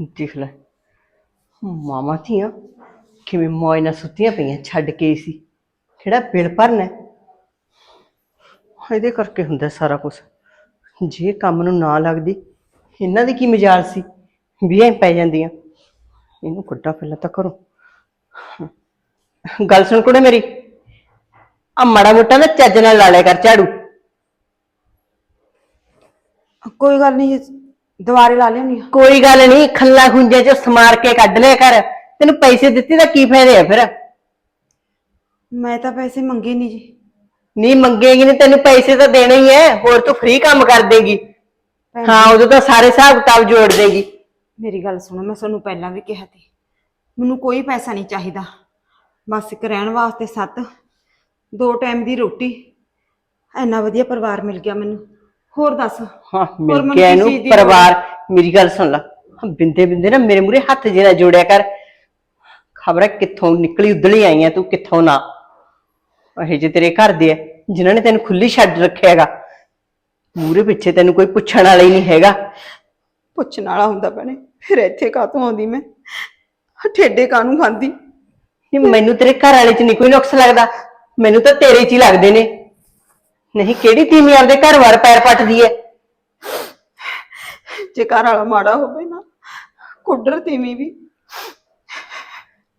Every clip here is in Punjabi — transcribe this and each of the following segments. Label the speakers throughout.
Speaker 1: ਦੇਖ ਲੈ। ਮਾਮਾ ਧੀਆਂ ਕਿਵੇਂ ਮੌਜ ਨਾਲ ਸੁੱਤੀਆਂ ਪਈਆਂ ਛੱਡ ਕੇ ਸੀ। ਕਿਹੜਾ ਬਿਲ ਭਰਨਾ ਹੈ? ਇਹਦੇ ਕਰਕੇ ਹੁੰਦਾ ਸਾਰਾ ਕੁਝ ਜੇ ਕੰਮ ਨੂੰ ਨਾ ਲੱਗਦੀ, ਇਹਨਾਂ ਦੀ ਕੀ ਮਜਾਲ ਸੀ? ਵੀ ਐ ਪੈ ਜਾਂਦੀਆਂ। ਇਹਨੂੰ ਕੱਢਾਂ ਪਹਿਲਾਂ ਤਾਂ ਕਰੋ ਗੱਲ ਸੁਣ ਕੁੜੇ ਮੇਰੀ। ਆ ਮਾੜਾ ਮੋਟਾ ਨਾ ਚੱਜ ਨਾਲ ਲਾ ਲਿਆ ਕਰ ਝਾੜੂ।
Speaker 2: ਕੋਈ ਗੱਲ ਨਹੀਂ ਦੁਬਾਰੇ ਲਾ ਲਿਆਉਣੀ ਆ।
Speaker 1: ਕੋਈ ਗੱਲ ਨਹੀਂ ਖੱਲਾ ਖੁੰਝੇ ਚ ਸਮਾਰ ਕੇ ਕੱਢ ਲਿਆ ਕਰ। ਤੈਨੂੰ ਪੈਸੇ ਦਿੱਤੇ ਤਾਂ ਕੀ ਫਾਇਦੇ ਆ ਫਿਰ?
Speaker 2: ਮੈਂ ਤਾਂ ਪੈਸੇ ਮੰਗੇ ਨਹੀਂ ਜੀ।
Speaker 1: ਨਹੀਂ ਮੰਗੇਗੀ ਨਹੀਂ ਤੈਨੂੰ ਪੈਸੇ ਤਾਂ ਦੇਣੇ ਹੀ ਐ ਹੋਰ ਤੂੰ ਫ੍ਰੀ ਕੰਮ ਕਰ ਦੇਗੀ।
Speaker 2: ਭੈਣ
Speaker 1: ਹਾਂ ਉਦੋਂ ਤਾਂ ਸਾਰੇ ਹਿਸਾਬ ਕਿਤਾਬ ਜੋੜ ਦੇਗੀ।
Speaker 2: ਮੇਰੀ ਗੱਲ ਸੁਣੋ ਮੈਂ ਤੁਹਾਨੂੰ ਪਹਿਲਾਂ ਵੀ ਕਿਹਾ ਸੀ। ਮੈਨੂੰ ਕੋਈ ਪੈਸਾ ਨਹੀਂ ਚਾਹੀਦਾ। ਬਸ ਇੱਕ ਰਹਿਣ ਵਾਸਤੇ ਸੱਤ ਦੋ ਟਾਈਮ ਦੀ ਰੋਟੀ। ਇੰਨਾ ਵਧੀਆ ਪਰਿਵਾਰ ਮਿਲ ਗਿਆ ਮੈਨੂੰ। ਹੋਰ ਦੱਸ?
Speaker 1: ਹਾਂ
Speaker 2: ਹੋਰ
Speaker 1: ਮਿਲ ਕੇ ਇਹਨੂੰ
Speaker 2: ਦੀ
Speaker 1: ਪਰਿਵਾਰ ਮੇਰੀ ਗੱਲ ਸੁਣ ਲੈ। ਹਾਂ, ਬਿੰਦੇ ਬਿੰਦੇ ਨਾ ਮੇਰੇ ਮੂਰੇ ਹੱਥ ਜਿਹੜਾ ਜੋੜਿਆ ਕਰ। ਖਬਰ ਹੈ ਕਿੱਥੋਂ ਨਿਕਲੀ ਉਦਲੀ ਆਈ ਆ ਤੂੰ ਕਿੱਥੋਂ ਨਾ। ਇਹ ਜੇ ਤੇਰੇ ਘਰ ਦੇ ਆ ਜਿਨ੍ਹਾਂ ਨੇ ਤੈਨੂੰ ਖੁੱਲੀ ਛੱਡ ਰੱਖਿਆ ਹੈਗਾ। ਮੂਰੇ ਪਿੱਛੇ ਤੈਨੂੰ ਕੋਈ ਪੁੱਛਣ ਵਾਲਾ ਹੀ ਨਹੀਂ ਹੈਗਾ।
Speaker 2: ਪੁੱਛਣ ਵਾਲਾ ਹੁੰਦਾ ਭੈਣੇ ਫਿਰ ਇੱਥੇ ਕਾਹਤੋਂ ਆਉਂਦੀ ਮੈਂ? ਠੇਡੇ ਕਾਹਨੂੰ ਖਾਂਦੀ?
Speaker 1: ਨਹੀਂ ਮੈਨੂੰ ਤੇਰੇ ਘਰ ਵਾਲੇ ਚ ਨਹੀਂ ਕੋਈ ਨੁਕਸ ਲੱਗਦਾ। ਮੈਨੂੰ ਤਾਂ ਤੇਰੇ ਚ ਹੀ ਲੱਗਦੇ ਨੇ। ਨਹੀਂ ਕਿਹੜੀ ਤੀਵੀਂ ਆਪਦੇ ਘਰ ਵਾਰ ਪੈਰ ਪੱਟਦੀ ਐ?
Speaker 2: ਜੇ ਘਰ ਵਾਲਾ ਮਾੜਾ ਹੋਵੇ ਨਾ ਕੁੱਡਰ ਤੀਵੀਂ ਵੀ।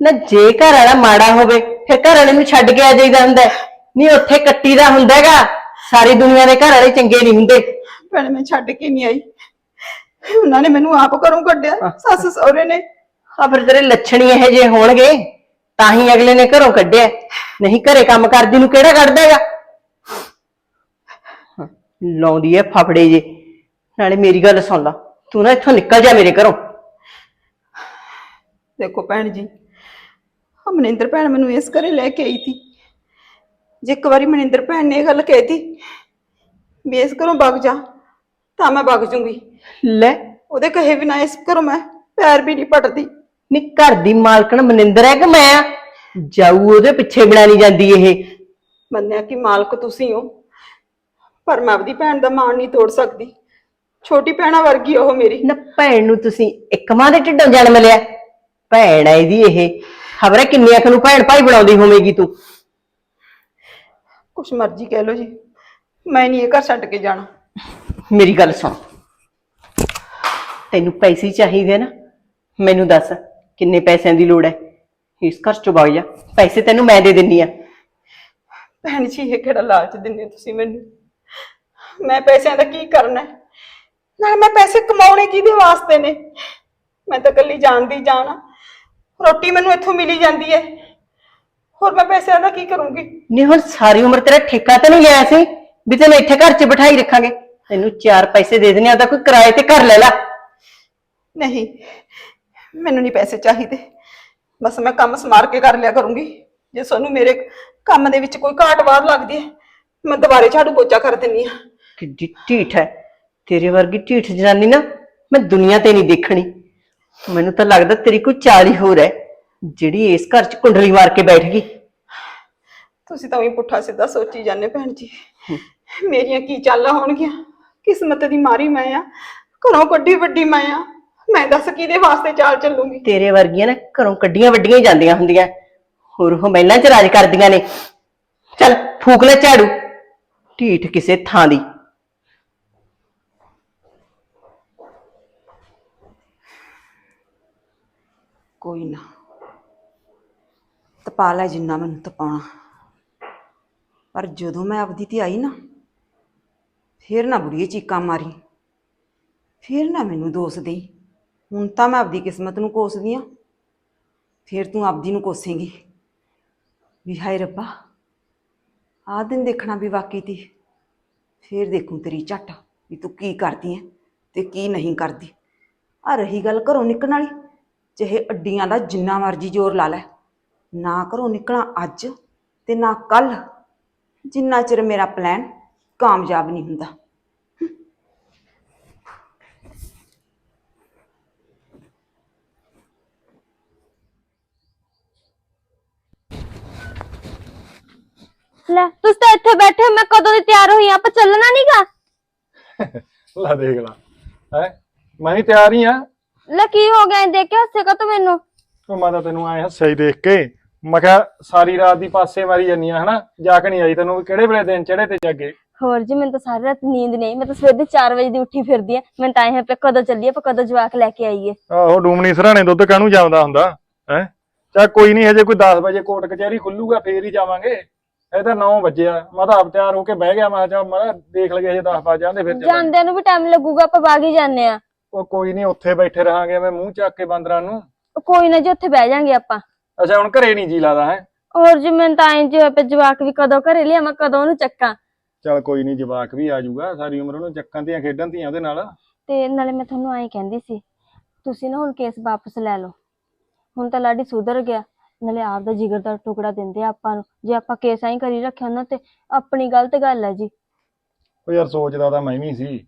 Speaker 1: ਨਾ ਜੇ ਘਰ ਵਾਲਾ ਮਾੜਾ ਹੋਵੇ ਫਿਰ ਘਰ ਵਾਲੇ ਨੂੰ ਛੱਡ ਕੇ ਆ ਜਾਈਦਾ ਹੁੰਦਾ ਹੈ। ਨਹੀਂ ਉੱਥੇ ਕੱਟੀ ਦਾ ਹੁੰਦਾ ਹੈਗਾ। ਸਾਰੀ ਦੁਨੀਆ ਦੇ ਘਰ ਵਾਲੇ ਚੰਗੇ ਨਹੀਂ ਹੁੰਦੇ।
Speaker 2: ਭੈਣੇ ਮੈਂ ਛੱਡ ਕੇ ਨਹੀਂ ਆਈ। ਉਹਨਾਂ ਨੇ ਮੈਨੂੰ ਆਪ ਘਰੋਂ ਕੱਢਿਆ ਸੱਸ ਸਹੁਰੇ ਨੇ।
Speaker 1: ਆ ਫਿਰ ਤੇਰੇ ਲੱਛਣ ਹੀ ਇਹੋ ਜਿਹੇ ਹੋਣਗੇ। ਤਾਂ ਹੀ ਅਗਲੇ ਨੇ ਘਰੋਂ ਕੱਢਿਆ। ਨਹੀਂ ਘਰੇ ਕੰਮ ਕਰਦੀ ਨੂੰ ਕਿਹੜਾ ਕੱਢਦਾ ਹੈਗਾ? ਲਾਉਂਦੀ ਐ ਫਫੜੇ ਜੇ। ਨਾਲੇ ਮੇਰੀ ਗੱਲ ਸੁਣ ਲਾ ਤੂੰ ਨਾ ਇੱਥੋਂ ਨਿਕਲ ਜਾ ਮੇਰੇ ਘਰੋਂ।
Speaker 2: ਦੇਖੋ ਭੈਣ ਜੀ ਮਨਿੰਦਰ ਭੈਣ ਮੈਨੂੰ ਇਸ ਘਰੇ ਲੈ ਕੇ ਆਈ ਸੀ ਜੇ ਇੱਕ ਵਾਰੀ ਮਨਿੰਦਰ ਭੈਣ ਨੇ ਇਹ ਗੱਲ ਕਹਿਤੀ ਵੀ ਇਸ ਘਰੋਂ ਵਗ ਜਾ ਤਾਂ ਮੈਂ ਵਗ ਜੂੰਗੀ।
Speaker 1: ਲੈ।
Speaker 2: ਉਹਦੇ ਕਹੇ ਬਿਨਾ ਇਸ ਘਰੋਂ ਮੈਂ ਪੈਰ ਵੀ ਨਹੀਂ ਪਟਦੀ।
Speaker 1: ਨੀ ਘਰ ਦੀ ਮਾਲਕਣ ਮਨਿੰਦਰ ਹੈ ਕਿ ਮੈਂ ਆ? ਜਾਊ ਉਹਦੇ ਪਿੱਛੇ ਬਣਾ ਨਹੀਂ ਜਾਂਦੀ ਇਹ।
Speaker 2: ਮੰਨਿਆ ਕਿ ਮਾਲਕ ਤੁਸੀਂ ਹੋ ਪਰ ਮੈਂ ਆਪਦੀ ਭੈਣ ਦਾ ਮਾਣ ਨਹੀਂ ਤੋੜ ਸਕਦੀ। ਛੋਟੀ ਭੈਣਾ ਵਰਗੀ ਉਹ ਮੇਰੀ।
Speaker 1: ਨਾ ਭੈਣ ਨੂੰ ਤੁਸੀਂ ਇੱਕ ਮਾਂ ਦੇ ਢਿੱਡੋਂ ਜਨਮ ਲਿਆ। ਭੈਣ ਹੈ ਇਹਦੀ ਇਹ। ਖਬਰ ਕਿੰਨੀਆਂ ਕੁ ਨੂੰ ਭੈਣ ਭਾਈ ਬਣਾਉਂਦੀ ਹੋਵੇਗੀ ਤੂੰ?
Speaker 2: ਕੁਛ ਮਰਜ਼ੀ ਕਹਿ ਲਓ ਜੀ। ਮੈਂ ਨਹੀਂ ਇਹ ਘਰ ਛੱਡ ਕੇ ਜਾਣਾ।
Speaker 1: ਮੇਰੀ ਗੱਲ ਸੁਣ। ਤੈਨੂੰ ਪੈਸੇ ਹੀ ਚਾਹੀਦੇ ਨਾ। ਮੈਨੂੰ ਦੱਸ ਕਿੰਨੇ ਪੈਸਿਆਂ ਦੀ ਲੋੜ ਹੈ। ਇਸ ਘਰ ਚੋਂ ਵਗ ਜਾ। ਪੈਸੇ ਤੈਨੂੰ ਮੈਂ ਦੇ ਦਿੰਨੀ ਆ।
Speaker 2: ਭੈਣ ਜੀ ਇਹ ਕਿਹੜਾ ਲਾਲਚ ਦਿੰਦੇ ਹੋ ਤੁਸੀਂ ਮੈਨੂੰ? ਮੈਂ ਪੈਸਿਆਂ ਦਾ ਕੀ ਕਰਨਾ ਹੈ? ਨਾਲ ਮੈਂ ਪੈਸੇ ਕਮਾਉਣੇ ਕਿਹਦੇ ਵਾਸਤੇ ਨੇ? ਮੈਂ ਤਾਂ ਇਕੱਲੀ ਜਾਣਦੀ ਜਾਣਾ ਰੋਟੀ ਮੈਨੂੰ ਇੱਥੋਂ ਮਿਲੀ ਜਾਂਦੀ ਹੈ। ਹੋਰ ਮੈਂ ਪੈਸਿਆਂ ਦਾ ਕੀ ਕਰੂੰਗੀ?
Speaker 1: ਨਹੀਂ ਹੁਣ ਸਾਰੀ ਉਮਰ ਤੇਰਾ ਠੇਕਾ ਤਾਂ ਨਹੀਂ ਗਿਆ ਸੀ? ਵੀ ਤੈਨੂੰ ਇੱਥੇ ਘਰ 'ਚ ਬਿਠਾਈ ਰੱਖਾਂਗੇ। ਤੈਨੂੰ ਚਾਰ ਪੈਸੇ ਦੇ ਦੇਣੇ ਆ ਤਾਂ ਕੋਈ ਕਿਰਾਏ ਤੇ ਘਰ ਲੈ ਲੈ।
Speaker 2: ਨਹੀਂ ਮੈਨੂੰ ਨਹੀਂ ਪੈਸੇ ਚਾਹੀਦੇ। ਬਸ ਮੈਂ ਕੰਮ ਸਮਾਰ ਕੇ ਕਰ ਲਿਆ ਕਰੂੰਗੀ। ਜੇ ਤੁਹਾਨੂੰ ਮੇਰੇ ਕੰਮ ਦੇ ਵਿੱਚ ਕੋਈ ਘਾਟ ਵਾਰ ਲੱਗਦੀ ਹੈ ਮੈਂ ਦੁਬਾਰੇ ਝਾੜੂ ਪੋਚਾ ਕਰ ਦਿੰਨੀ ਆ
Speaker 1: ਕਿੱਡੀ ਢੀਠ ਹੈ। ਤੇਰੇ ਵਰਗੀ ਢੀਠ ਜਨਾਨੀ ਨਾ ਮੈਂ ਦੁਨੀਆ ਤੇ ਨਹੀਂ ਦੇਖਣੀ। ਮੈਨੂੰ ਤਾਂ ਲੱਗਦਾ ਤੇਰੀ ਕੋਈ ਚਾਲ ਹੀ ਹੋਰ ਹੈ ਜਿਹੜੀ ਇਸ ਘਰ 'ਚ ਕੁੰਡਲੀ ਮਾਰ ਕੇ ਬੈਠ ਗਈ।
Speaker 2: ਤੁਸੀਂ ਤਾਂ ਵੀ ਪੁੱਠਾ ਸਿੱਧਾ ਸੋਚੀ ਜਾਂਦੇ ਭੈਣ ਜੀ। ਮੇਰੀਆਂ ਕੀ ਚਾਲਾਂ ਹੋਣਗੀਆਂ? ਕਿਸਮਤ ਦੀ ਮਾਰੀ ਮੈਂ ਆ ਘਰੋਂ ਕੱਢੀ ਵੱਡੀ ਮੈਂ ਆ। ਮੈਂ ਦੱਸ ਕਿਹਦੇ ਵਾਸਤੇ ਚਾਲ ਚੱਲੂਗੀ?
Speaker 1: ਤੇਰੇ ਵਰਗੀਆਂ ਨਾ ਘਰੋਂ ਕੱਢੀਆਂ ਵੱਡੀਆਂ ਹੀ ਜਾਂਦੀਆਂ ਹੁੰਦੀਆਂ। ਹੋਰ ਉਹ ਮਹਿਲਾਂ 'ਚ ਰਾਜ ਕਰਦੀਆਂ ਨੇ। ਚੱਲ ਫੂਕ ਲੈ ਝਾੜੂ। ਢੀਠ ਕਿਸੇ ਥਾਂ ਦੀ।
Speaker 2: ਕੋਈ ਨਾ। ਤਪਾ ਲੈ ਜਿੰਨਾ ਮੈਨੂੰ ਤਪਾਉਣਾ। ਪਰ ਜਦੋਂ ਮੈਂ ਆਪਦੀ ਤੇ ਆਈ ਨਾ, ਫੇਰ ਨਾ ਬੁੜੀਏ ਚੀਕਾਂ ਮਾਰੀ। ਫੇਰ ਨਾ ਮੈਨੂੰ ਦੋਸ਼ ਦੇਈ। ਹੁਣ ਤਾਂ ਮੈਂ ਆਪਦੀ ਕਿਸਮਤ ਨੂੰ ਕੋਸਦੀ ਆ। ਫੇਰ ਤੂੰ ਆਪਦੀ ਨੂੰ ਕੋਸੇਂਗੀ। ਵੀ ਹਾਏ ਰੱਬਾ, ਆਹ ਦਿਨ ਦੇਖਣਾ ਵੀ ਵਾਕਈ ਤੀ। ਫੇਰ ਦੇਖੂੰ ਤੇਰੀ ਝੱਟ ਵੀ ਤੂੰ ਕੀ ਕਰਦੀ ਐ ਤੇ ਕੀ ਨਹੀਂ ਕਰਦੀ। ਆ ਰਹੀ ਗੱਲ ਘਰੋਂ ਨਿਕਲਣ ਵਾਲੀ। ਚਾਹੇ ਅੱਡੀਆਂ ਦਾ ਜਿੰਨਾ ਮਰਜ਼ੀ ਜ਼ੋਰ ਲਾ ਲੈ। ਨਾ ਘਰੋਂ ਨਿਕਲਾਂ ਅੱਜ ਤੇ ਨਾ ਕੱਲ। ਜਿੰਨਾ ਚਿਰ ਮੇਰਾ ਪਲਾਨ ਕਾਮਯਾਬ ਨਹੀਂ ਹੁੰਦਾ।
Speaker 3: ਲੈ ਤੁਸੀਂ ਤਾਂ ਇੱਥੇ ਬੈਠੇ ਹੋ, ਮੈਂ ਕਦੋਂ ਦੀ ਤਿਆਰ ਹੋਈ ਆਂ, ਆਪਾਂ ਚੱਲਣਾ ਨਹੀਂਗਾ
Speaker 4: ਲਾ ਦੇਖ ਲਾ। ਹੈ? ਮੈਂ ਵੀ ਤਿਆਰ ਹੀ ਆ।
Speaker 3: ਲੈ ਕੀ ਹੋ ਗਿਆ ਦੇਖ ਕੇ ਹੱਸੇ ਕਾ ਤੂੰ ਮੈਨੂੰ?
Speaker 4: ਉਹ ਮੈਂ ਤਾਂ ਤੈਨੂੰ ਆਏ ਹੱਸਿਆ ਹੀ ਦੇਖ ਕੇ। ਮੈਂ ਕਿਹਾ ਸਾਰੀ ਰਾਤ ਦੀ ਪਾਸੇ ਮਾਰੀ ਜੰਨੀ ਆ ਹਨਾ? ਜਾਗ ਨਹੀਂ ਆਈ ਤੈਨੂੰ ਵੀ ਕਿਹੜੇ ਵੇਲੇ ਦਿਨ ਚੜੇ ਤੇ ਜਾਗੇ?
Speaker 3: ਹੋਰ ਜੀ ਮੈਨੂੰ ਤਾਂ ਸਾਰੀ ਰਾਤ ਨੀਂਦ ਨਹੀਂ ਆਈ। ਮੈਂ ਤਾਂ ਸਵੇਰ ਦੇ 4 ਵਜੇ ਦੀ ਉੱਠੀ ਫਿਰਦੀ ਆ। ਮੈਂ ਤਾਂ ਇਹ ਪੇ ਕਦੋਂ ਚੱਲੀਏ ਆਪਾਂ ਕਦੋਂ ਜਵਾਕ ਲੈ ਕੇ ਆਈਏ?
Speaker 4: ਆਹੋ ਡੂਮਣੀ ਸਰਾਣੇ ਦੁੱਧ ਕਾਹਨੂੰ ਜਾਂਦਾ ਹੁੰਦਾ ਹੈ? ਚਾ ਕੋਈ ਨਹੀਂ ਹਜੇ ਕੋਈ 10 ਵਜੇ ਕੋਰਟ ਕਚਹਿਰੀ ਖੁੱਲੂਗਾ ਫੇਰ ਹੀ ਜਾਵਾਂਗੇ। ਇਹ ਤਾਂ 9 ਵਜੇ ਆ। ਮੈਂ ਤਾਂ ਆਪ ਤਿਆਰ ਹੋ ਕੇ ਬਹਿ ਗਿਆ ਮੈਂ ਕਿਹਾ ਚੱਲ ਮੈਂ ਕਿਹਾ ਦੇਖ ਲਗੇ ਹਜੇ 10 ਵਜੇ ਜਾਂਦੇ ਫਿਰ ਚੱਲਾਂਗੇ।
Speaker 3: ਜਾਂਦਿਆਂ ਨੂੰ ਵੀ ਟਾਈਮ ਲੱਗੂਗਾ ਆਪਾਂ ਬਾਗ ਹੀ ਜਾਂਦੇ ਆ।
Speaker 4: ਉਹ ਕੋਈ ਨਹੀਂ ਉੱਥੇ ਬੈਠੇ ਰਹਾਂਗੇ ਮੈਂ ਮੂੰਹ ਚੱਕ ਕੇ ਬਾਂਦਰਾਂ ਨੂੰ।
Speaker 3: ਕੋਈ ਨਾ ਜੀ ਉੱਥੇ ਬਹਿ ਜਾਾਂਗੇ ਆਪਾਂ।
Speaker 4: ਅੱਛਾ ਹੁਣ ਘਰੇ ਨਹੀਂ ਜੀ ਲਾਦਾ ਹੈ?
Speaker 3: ਹੋਰ ਜੀ ਮੈਂ ਤਾਂ ਐਂ ਜਿਹਾ ਪੇ ਜਵਾਕ ਵੀ ਕਦੋਂ ਘਰੇ ਲਿਆ ਮੈਂ ਕਦੋਂ ਉਹਨੂੰ ਚੱਕਾਂ।
Speaker 4: ਚੱਲ ਕੋਈ ਨਹੀਂ ਜਵਾਕ ਵੀ ਆ ਜਾਊਗਾ ਸਾਰੀ ਉਮਰ ਉਹਨੂੰ ਚੱਕਾਂ ਦੀਆਂ ਖੇਡਾਂ ਦੀਆਂ ਉਹਦੇ ਨਾਲ।
Speaker 3: ਤੇ ਨਾਲੇ ਮੈਂ ਤੁਹਾਨੂੰ ਐਂ ਕਹਿੰਦੀ ਸੀ ਤੁਸੀਂ ਨਾ ਹੁਣ ਕੇਸ ਵਾਪਸ ਲੈ ਲਓ। ਹੁਣ ਤਾਂ ਲਾਡੀ ਸੁਧਰ ਗਿਆ ਨਾਲੇ ਆਪ ਦਾ ਜਿਗਰ ਦਾ ਟੁਕੜਾ ਦਿੰਦੇ ਆ ਆਪਾਂ ਨੂੰ। ਜੇ ਆਪਾਂ ਕੇਸ ਐਂ ਕਰੀ ਰੱਖਿਆ ਉਹਨਾਂ ਤੇ ਆਪਣੀ ਗਲਤ ਗੱਲ ਹੈ ਜੀ।
Speaker 4: ਉਹ ਯਾਰ ਸੋਚਦਾ ਤਾਂ ਮੈਂ ਵੀ ਸੀ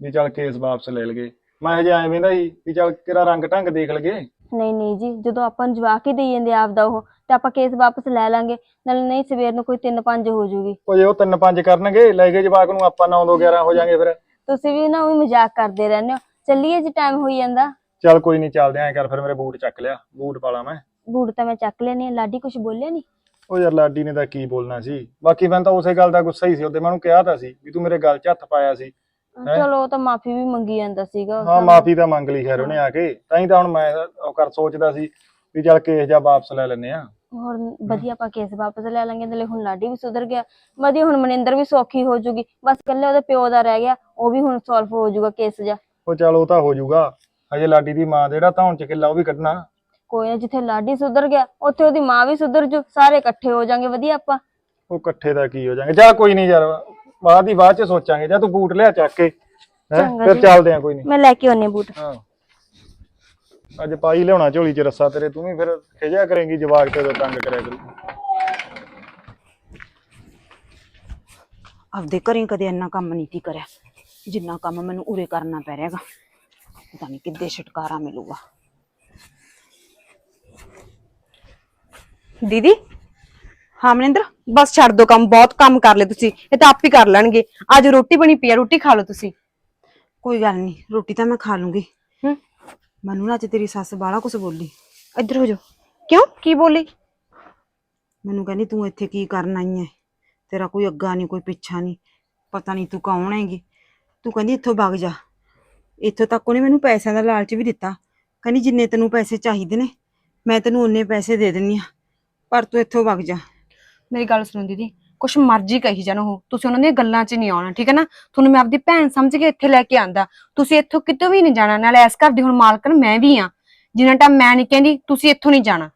Speaker 4: ਵੀ ਚੱਲ ਕੇਸ ਵਾਪਸ ਲੈ ਲਗੇ ਮੈਂ ਹਜੇ ਐਂ ਵੇਂਦਾ ਸੀ ਵੀ ਚੱਲ ਕਿਹੜਾ ਰੰਗ ਢੰਗ ਦੇਖ ਲਗੇ
Speaker 3: ਨਹੀਂ ਨਹੀਂ ਜੀ ਜਦੋਂ ਆਪਾਂ ਨੂੰ ਜਵਾਕ ਹੀ ਦੇਈ ਜਾਂਦੇ ਆਪ ਦਾ ਉਹ ਤੇ ਆਪਾਂ ਕੇਸ ਵਾਪਸ ਲੈ ਲਾਂਗੇ ਨਾਲੇ ਨਹੀਂ ਸਵੇਰ ਨੂੰ ਕੋਈ 3-5 ਹੋ ਜੂਗੀ।
Speaker 4: ਉਹ ਜੇ ਉਹ ਤਿੰਨ ਪੰਜ ਕਰਨਗੇ ਲੈ ਕੇ ਜਵਾਕ ਨੂੰ ਆਪਾਂ 9 2 11 ਹੋ ਜਾਾਂਗੇ ਫਿਰ।
Speaker 3: ਤੁਸੀਂ ਵੀ ਨਾ ਉਹ ਮਜ਼ਾਕ ਕਰਦੇ ਰਹਿੰਦੇ ਹੋ। ਚੱਲੀਏ ਜੀ ਟਾਈਮ ਹੋਈ ਜਾਂਦਾ।
Speaker 4: ਚੱਲ ਕੋਈ ਨਹੀਂ ਚੱਲਦੇ ਆਂ ਕਰ ਫਿਰ ਮੇਰੇ ਬੂਟ ਚੱਕ ਲਿਆ ਬੂਟ ਪਾਲਾ ਮੈਂ।
Speaker 3: ਬੂਟ ਤਾਂ ਮੈਂ ਚੱਕ ਲੈਣੀ ਆ ਲਾਡੀ ਕੁਝ ਬੋਲਿਆ ਨਹੀਂ?
Speaker 4: ਉਹ ਯਾਰ ਲਾਡੀ ਨੇ ਤਾਂ ਕੀ ਬੋਲਣਾ ਸੀ। ਬਾਕੀ ਮੈਂ ਤਾਂ ਉਸੇ ਗੱਲ ਦਾ ਗੁੱਸਾ ਹੀ ਸੀ ਉਹਦੇ ਮੈਂ ਉਹਨੂੰ ਕਿਹਾ ਤਾਂ ਸੀ ਵੀ ਤੂੰ ਮੇਰੇ ਗੱਲ 'ਚ ਹੱਥ ਪਾਇਆ ਸੀ। ਹੈਂ?
Speaker 3: ਚਲੋ ਉਹ ਤਾਂ ਮਾਫੀ ਵੀ ਮੰਗੀ ਜਾਂਦਾ ਸੀਗਾ
Speaker 4: ਹਾਂ ਮਾਫੀ ਤਾਂ ਮੰਗ ਲਈ ਖੈਰ ਉਹਨੇ ਆ ਕੇ। ਤਾਂ ਹੀ ਤਾਂ ਹੁਣ ਮੈਂ ਉਹ ਕਰ ਸੋਚਦਾ ਸੀ ਵੀ ਚੱਲ ਕੇਸ ਜਾਂ ਵਾਪਸ ਲੈ ਲੈਨੇ ਆ
Speaker 3: ਹੋਰ ਵਧੀਆ ਆਪਾਂ ਕੇਸ ਵਾਪਸ ਲੈ ਲਾਂਗੇ ਨਾਲੇ ਹੁਣ ਲਾਡੀ ਵੀ ਸੁਧਰ ਗਿਆ। ਵਧੀਆ ਹੁਣ ਮਨਿੰਦਰ ਵੀ ਸੌਖੀ ਹੋ ਜੂਗੀ। ਬਸ ਇਕੱਲੇ ਉਹਦੇ ਪਿਓ ਦਾ ਰਹਿ ਗਿਆ ਉਹ ਵੀ ਹੁਣ ਸੋਲਵ ਹੋ ਜੂਗਾ ਕੇਸ ਜਾ
Speaker 4: ਉਹ ਚੱਲ ਉਹ ਤਾਂ ਹੋ ਜਾਊਗਾ ਹਜੇ ਲਾਡੀ ਦੀ ਮਾਂ ਦਾ ਜਿਹੜਾ ਧੌਣ ਚ ਕਿੱਲਾ ਉਹ ਵੀ ਕੱਢਣਾ।
Speaker 3: ਕੋਈ ਨਾ ਜਿੱਥੇ ਲਾਡੀ ਸੁਧਰ ਗਿਆ ਉੱਥੇ ਉਹਦੀ ਮਾਂ ਵੀ ਸੁਧਰ ਜੂ। ਸਾਰੇ ਇਕੱਠੇ ਹੋ ਜਾਾਂਗੇ ਵਧੀਆ ਆਪਾਂ।
Speaker 4: ਉਹ ਇਕੱਠੇ ਦਾ ਕੀ ਹੋ ਜਾਾਂਗੇ? ਚੱਲ ਕੋਈ ਨਹੀਂ ਯਾਰ ਬਾਅਦ ਦੀ ਬਾਅਦ ਚ ਸੋਚਾਂਗੇ ਜਾਂ ਤੂੰ ਬੂਟ ਲਿਆ ਚੱਕ ਕੇ ਹੈਂ
Speaker 3: ਚੰਗਾ
Speaker 4: ਫਿਰ
Speaker 3: ਜੀ।
Speaker 4: ਚੱਲਦੇ ਆ ਕੋਈ ਨਹੀਂ
Speaker 3: ਮੈਂ ਲੈ ਕੇ ਆਉਣੀ ਬੂਟ।
Speaker 4: ਹਾਂ। ਅੱਜ ਪਾਈ ਲਿਆਉਣਾ ਝੋਲੀ ਚ ਰੱਸਾ ਤੇਰੇ ਤੂੰ ਵੀ ਫਿਰ ਖਿਜਿਆ ਕਰੇਂਗੀ ਜਵਾਕ ਤੇ ਉਦੋਂ ਤੰਗ ਕਰਿਆ ਕਰੂ।
Speaker 2: ਆਪਦੇ ਘਰੇ ਕਦੇ ਇੰਨਾ ਕੰਮ ਨਹੀਂ ਤੀ ਕਰਿਆ। ਜਿੰਨਾ ਕੰਮ ਮੈਨੂੰ ਉਰੇ ਕਰਨਾ ਪੈ ਰਿਹਾਗਾ ਪਤਾ ਨਹੀਂ ਕਿੱਦੇ ਛੁਟਕਾਰਾ ਮਿਲੂਗਾ।
Speaker 1: ਦੀਦੀ?
Speaker 2: ਹਾਂ ਮਨਿੰਦਰ
Speaker 1: ਬਸ ਛੱਡ ਦੋ ਕੰਮ ਬਹੁਤ ਕੰਮ ਕਰ ਲਏ ਤੁਸੀਂ ਇਹ ਤਾਂ ਆਪ ਹੀ ਕਰ ਲੈਣਗੇ। ਅੱਜ ਰੋਟੀ ਬਣੀ ਪਈ ਆ ਰੋਟੀ ਖਾ ਲਓ ਤੁਸੀਂ।
Speaker 2: ਕੋਈ ਗੱਲ ਨਹੀਂ ਰੋਟੀ ਤਾਂ ਮੈਂ ਖਾ ਲੂੰਗੀ।
Speaker 1: ਹੂੰ।
Speaker 2: ਮੈਨੂੰ ਨਾ ਅੱਜ ਤੇਰੀ ਸੱਸ ਬਾਲਾ ਕੁਝ ਬੋਲੀ।
Speaker 1: ਇੱਧਰ ਹੋ ਜਾਓ। ਕਿਉਂ? ਕੀ ਬੋਲੀ?
Speaker 2: ਮੈਨੂੰ ਕਹਿੰਦੀ ਤੂੰ ਇੱਥੇ ਕੀ ਕਰਨ ਆਈ ਐ? ਤੇਰਾ ਕੋਈ ਅੱਗਾ ਨਹੀਂ ਕੋਈ ਪਿੱਛਾ ਨਹੀਂ। ਪਤਾ ਨਹੀਂ ਤੂੰ ਕੌਣ ਹੈਗੀ। ਤੂੰ ਕਹਿੰਦੀ ਇੱਥੋਂ ਵਗ ਜਾ। ਇੱਥੋਂ ਤੱਕ ਉਹਨੇ ਮੈਨੂੰ ਪੈਸਿਆਂ ਦਾ ਲਾਲਚ ਵੀ ਦਿੱਤਾ। ਕਹਿੰਦੀ ਜਿੰਨੇ ਤੈਨੂੰ ਪੈਸੇ ਚਾਹੀਦੇ ਨੇ ਮੈਂ ਤੈਨੂੰ ਉਨੇ ਪੈਸੇ ਦੇ ਦਿੰਨੀ ਆ। ਪਰ ਤੂੰ ਇੱਥੋਂ ਵਗ ਜਾ।
Speaker 5: ਮੇਰੀ ਗੱਲ ਸੁਣੋ ਦੀਦੀ, ਕੁਛ ਮਰਜ਼ੀ ਕਹੀ ਜਾਣ ਉਹ, ਤੁਸੀਂ ਉਹਨਾਂ ਦੀਆਂ ਗੱਲਾਂ 'ਚ ਨਹੀਂ ਆਉਣਾ, ਠੀਕ ਹੈ ਨਾ? ਤੁਹਾਨੂੰ ਮੈਂ ਆਪਦੀ ਭੈਣ ਸਮਝ ਕੇ ਇੱਥੇ ਲੈ ਕੇ ਆਂਦਾ, ਤੁਸੀਂ ਇੱਥੋਂ ਕਿਤੇ ਵੀ ਨਹੀਂ ਜਾਣਾ, ਨਾਲੇ ਇਸ ਘਰ ਦੀ ਹੁਣ ਮਾਲਕਣ ਮੈਂ ਵੀ ਆ ਜਿੰਨਾ ਟਾਈਮ ਮੈਂ ਨਹੀਂ ਕਹਿੰਦੀ, ਤੁਸੀਂ ਇੱਥੋਂ ਨਹੀਂ ਜਾਣਾ।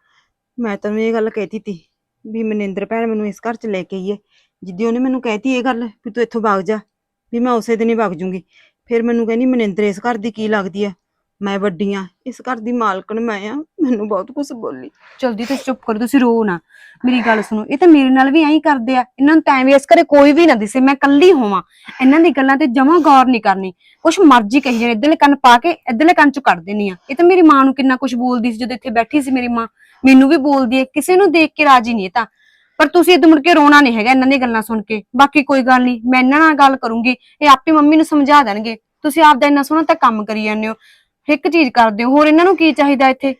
Speaker 2: ਮੈਂ ਤੈਨੂੰ ਇਹ ਗੱਲ ਕਹਿਤੀ ਤੀ, ਵੀ ਮਨਿੰਦਰ ਭੈਣ ਮੈਨੂੰ ਇਸ ਘਰ 'ਚ ਲੈ ਕੇ ਆਈ ਹੈ, ਜਿੱਦੀ ਉਹਨੇ ਮੈਨੂੰ ਕਹਿਤੀ ਇਹ ਗੱਲ, ਵੀ ਤੂੰ ਇੱਥੋਂ ਵਗ ਜਾ, ਵੀ ਮੈਂ ਉਸੇ ਦਿਨ ਹੀ ਵਗ ਜੂੰਗੀ, ਫਿਰ ਮੈਨੂੰ ਕਹਿੰਦੀ, ਮਨਿੰਦਰ ਇਸ ਘਰ ਦੀ ਕੀ ਲੱਗਦੀ ਆ ਮੈਂ ਵੱਡੀ ਆ, ਇਸ ਘਰ ਦੀ ਮਾਲਕਣ ਮੈਂ ਆ, ਮੈਨੂੰ ਬਹੁਤ ਕੁਝ ਬੋਲੀ।
Speaker 5: ਜਲਦੀ ਤੁਸੀਂ ਚੁੱਪ ਕਰੋ, ਤੁਸੀਂ ਰੋ ਨਾ। ਮੇਰੀ ਗੱਲ ਸੁਣੋ, ਇਹ ਤਾਂ ਮੇਰੇ ਨਾਲ ਵੀ ਐਂ ਕਰਦੇ ਆ। ਇਹਨਾਂ ਨੂੰ ਤਾਂ ਐਵੇਂ ਇਸ ਘਰੇ ਕੋਈ ਵੀ ਨਾ ਦਿਸੇ, ਮੈਂ ਇਕੱਲੀ ਹੋਵਾਂ। ਇਹਨਾਂ ਦੀ ਗੱਲਾਂ ਤੇ ਜਮਾਂ ਗੌਰ ਨਹੀਂ ਕਰਨੀ। ਕੁਛ ਮਰਜ਼ੀ ਕਹੀ ਜਾਣ, ਇੱਧਰਲੇ ਕੰਨ ਪਾ ਕੇ ਇੱਧਰਲੇ ਕੰਨ ਚੋਂ ਕੱਢ ਦੇਣੀ ਆ। ਇਹ ਤਾਂ ਮੇਰੀ ਮਾਂ ਨੂੰ ਕਿੰਨਾ ਕੁਝ ਬੋਲਦੀ ਸੀ, ਜਦੋਂ ਇੱਥੇ ਬੈਠੀ ਸੀ ਮੇਰੀ ਮਾਂ। ਮੈਨੂੰ ਵੀ ਬੋਲਦੀ ਹੈ ਕਿਸੇ ਨੂੰ ਦੇਖ ਕੇ ਰਾਜੀ ਨਹੀਂ ਇਹ ਤਾਂ। ਪਰ ਤੁਸੀਂ ਇੱਧਰ ਮੁੜ ਕੇ ਰੋਣਾ ਨਹੀਂ ਹੈਗਾ ਇਹਨਾਂ ਦੀਆਂ ਗੱਲਾਂ ਸੁਣ ਕੇ। ਬਾਕੀ ਕੋਈ ਗੱਲ ਨਹੀਂ, ਮੈਂ ਇਹਨਾਂ ਨਾਲ ਗੱਲ ਕਰੂੰਗੀ। ਇਹ ਆਪੇ ਮੰਮੀ ਨੂੰ ਸਮਝਾ ਦੇਣਗੇ। ਤੁਸੀਂ ਆਪਦਾ ਇੰਨਾ ਸੋਹਣਾ ਤਾਂ ਕੰਮ ਕਰੀ ਜਾਂਦੇ ਹੋ। ਇੱਕ ਚੀਜ਼ ਕਰਦੇ ਹੋ ਹੋਰ ਇਹਨਾਂ ਨੂੰ ਕੀ ਚਾਹੀਦਾ ਇੱਥੇ?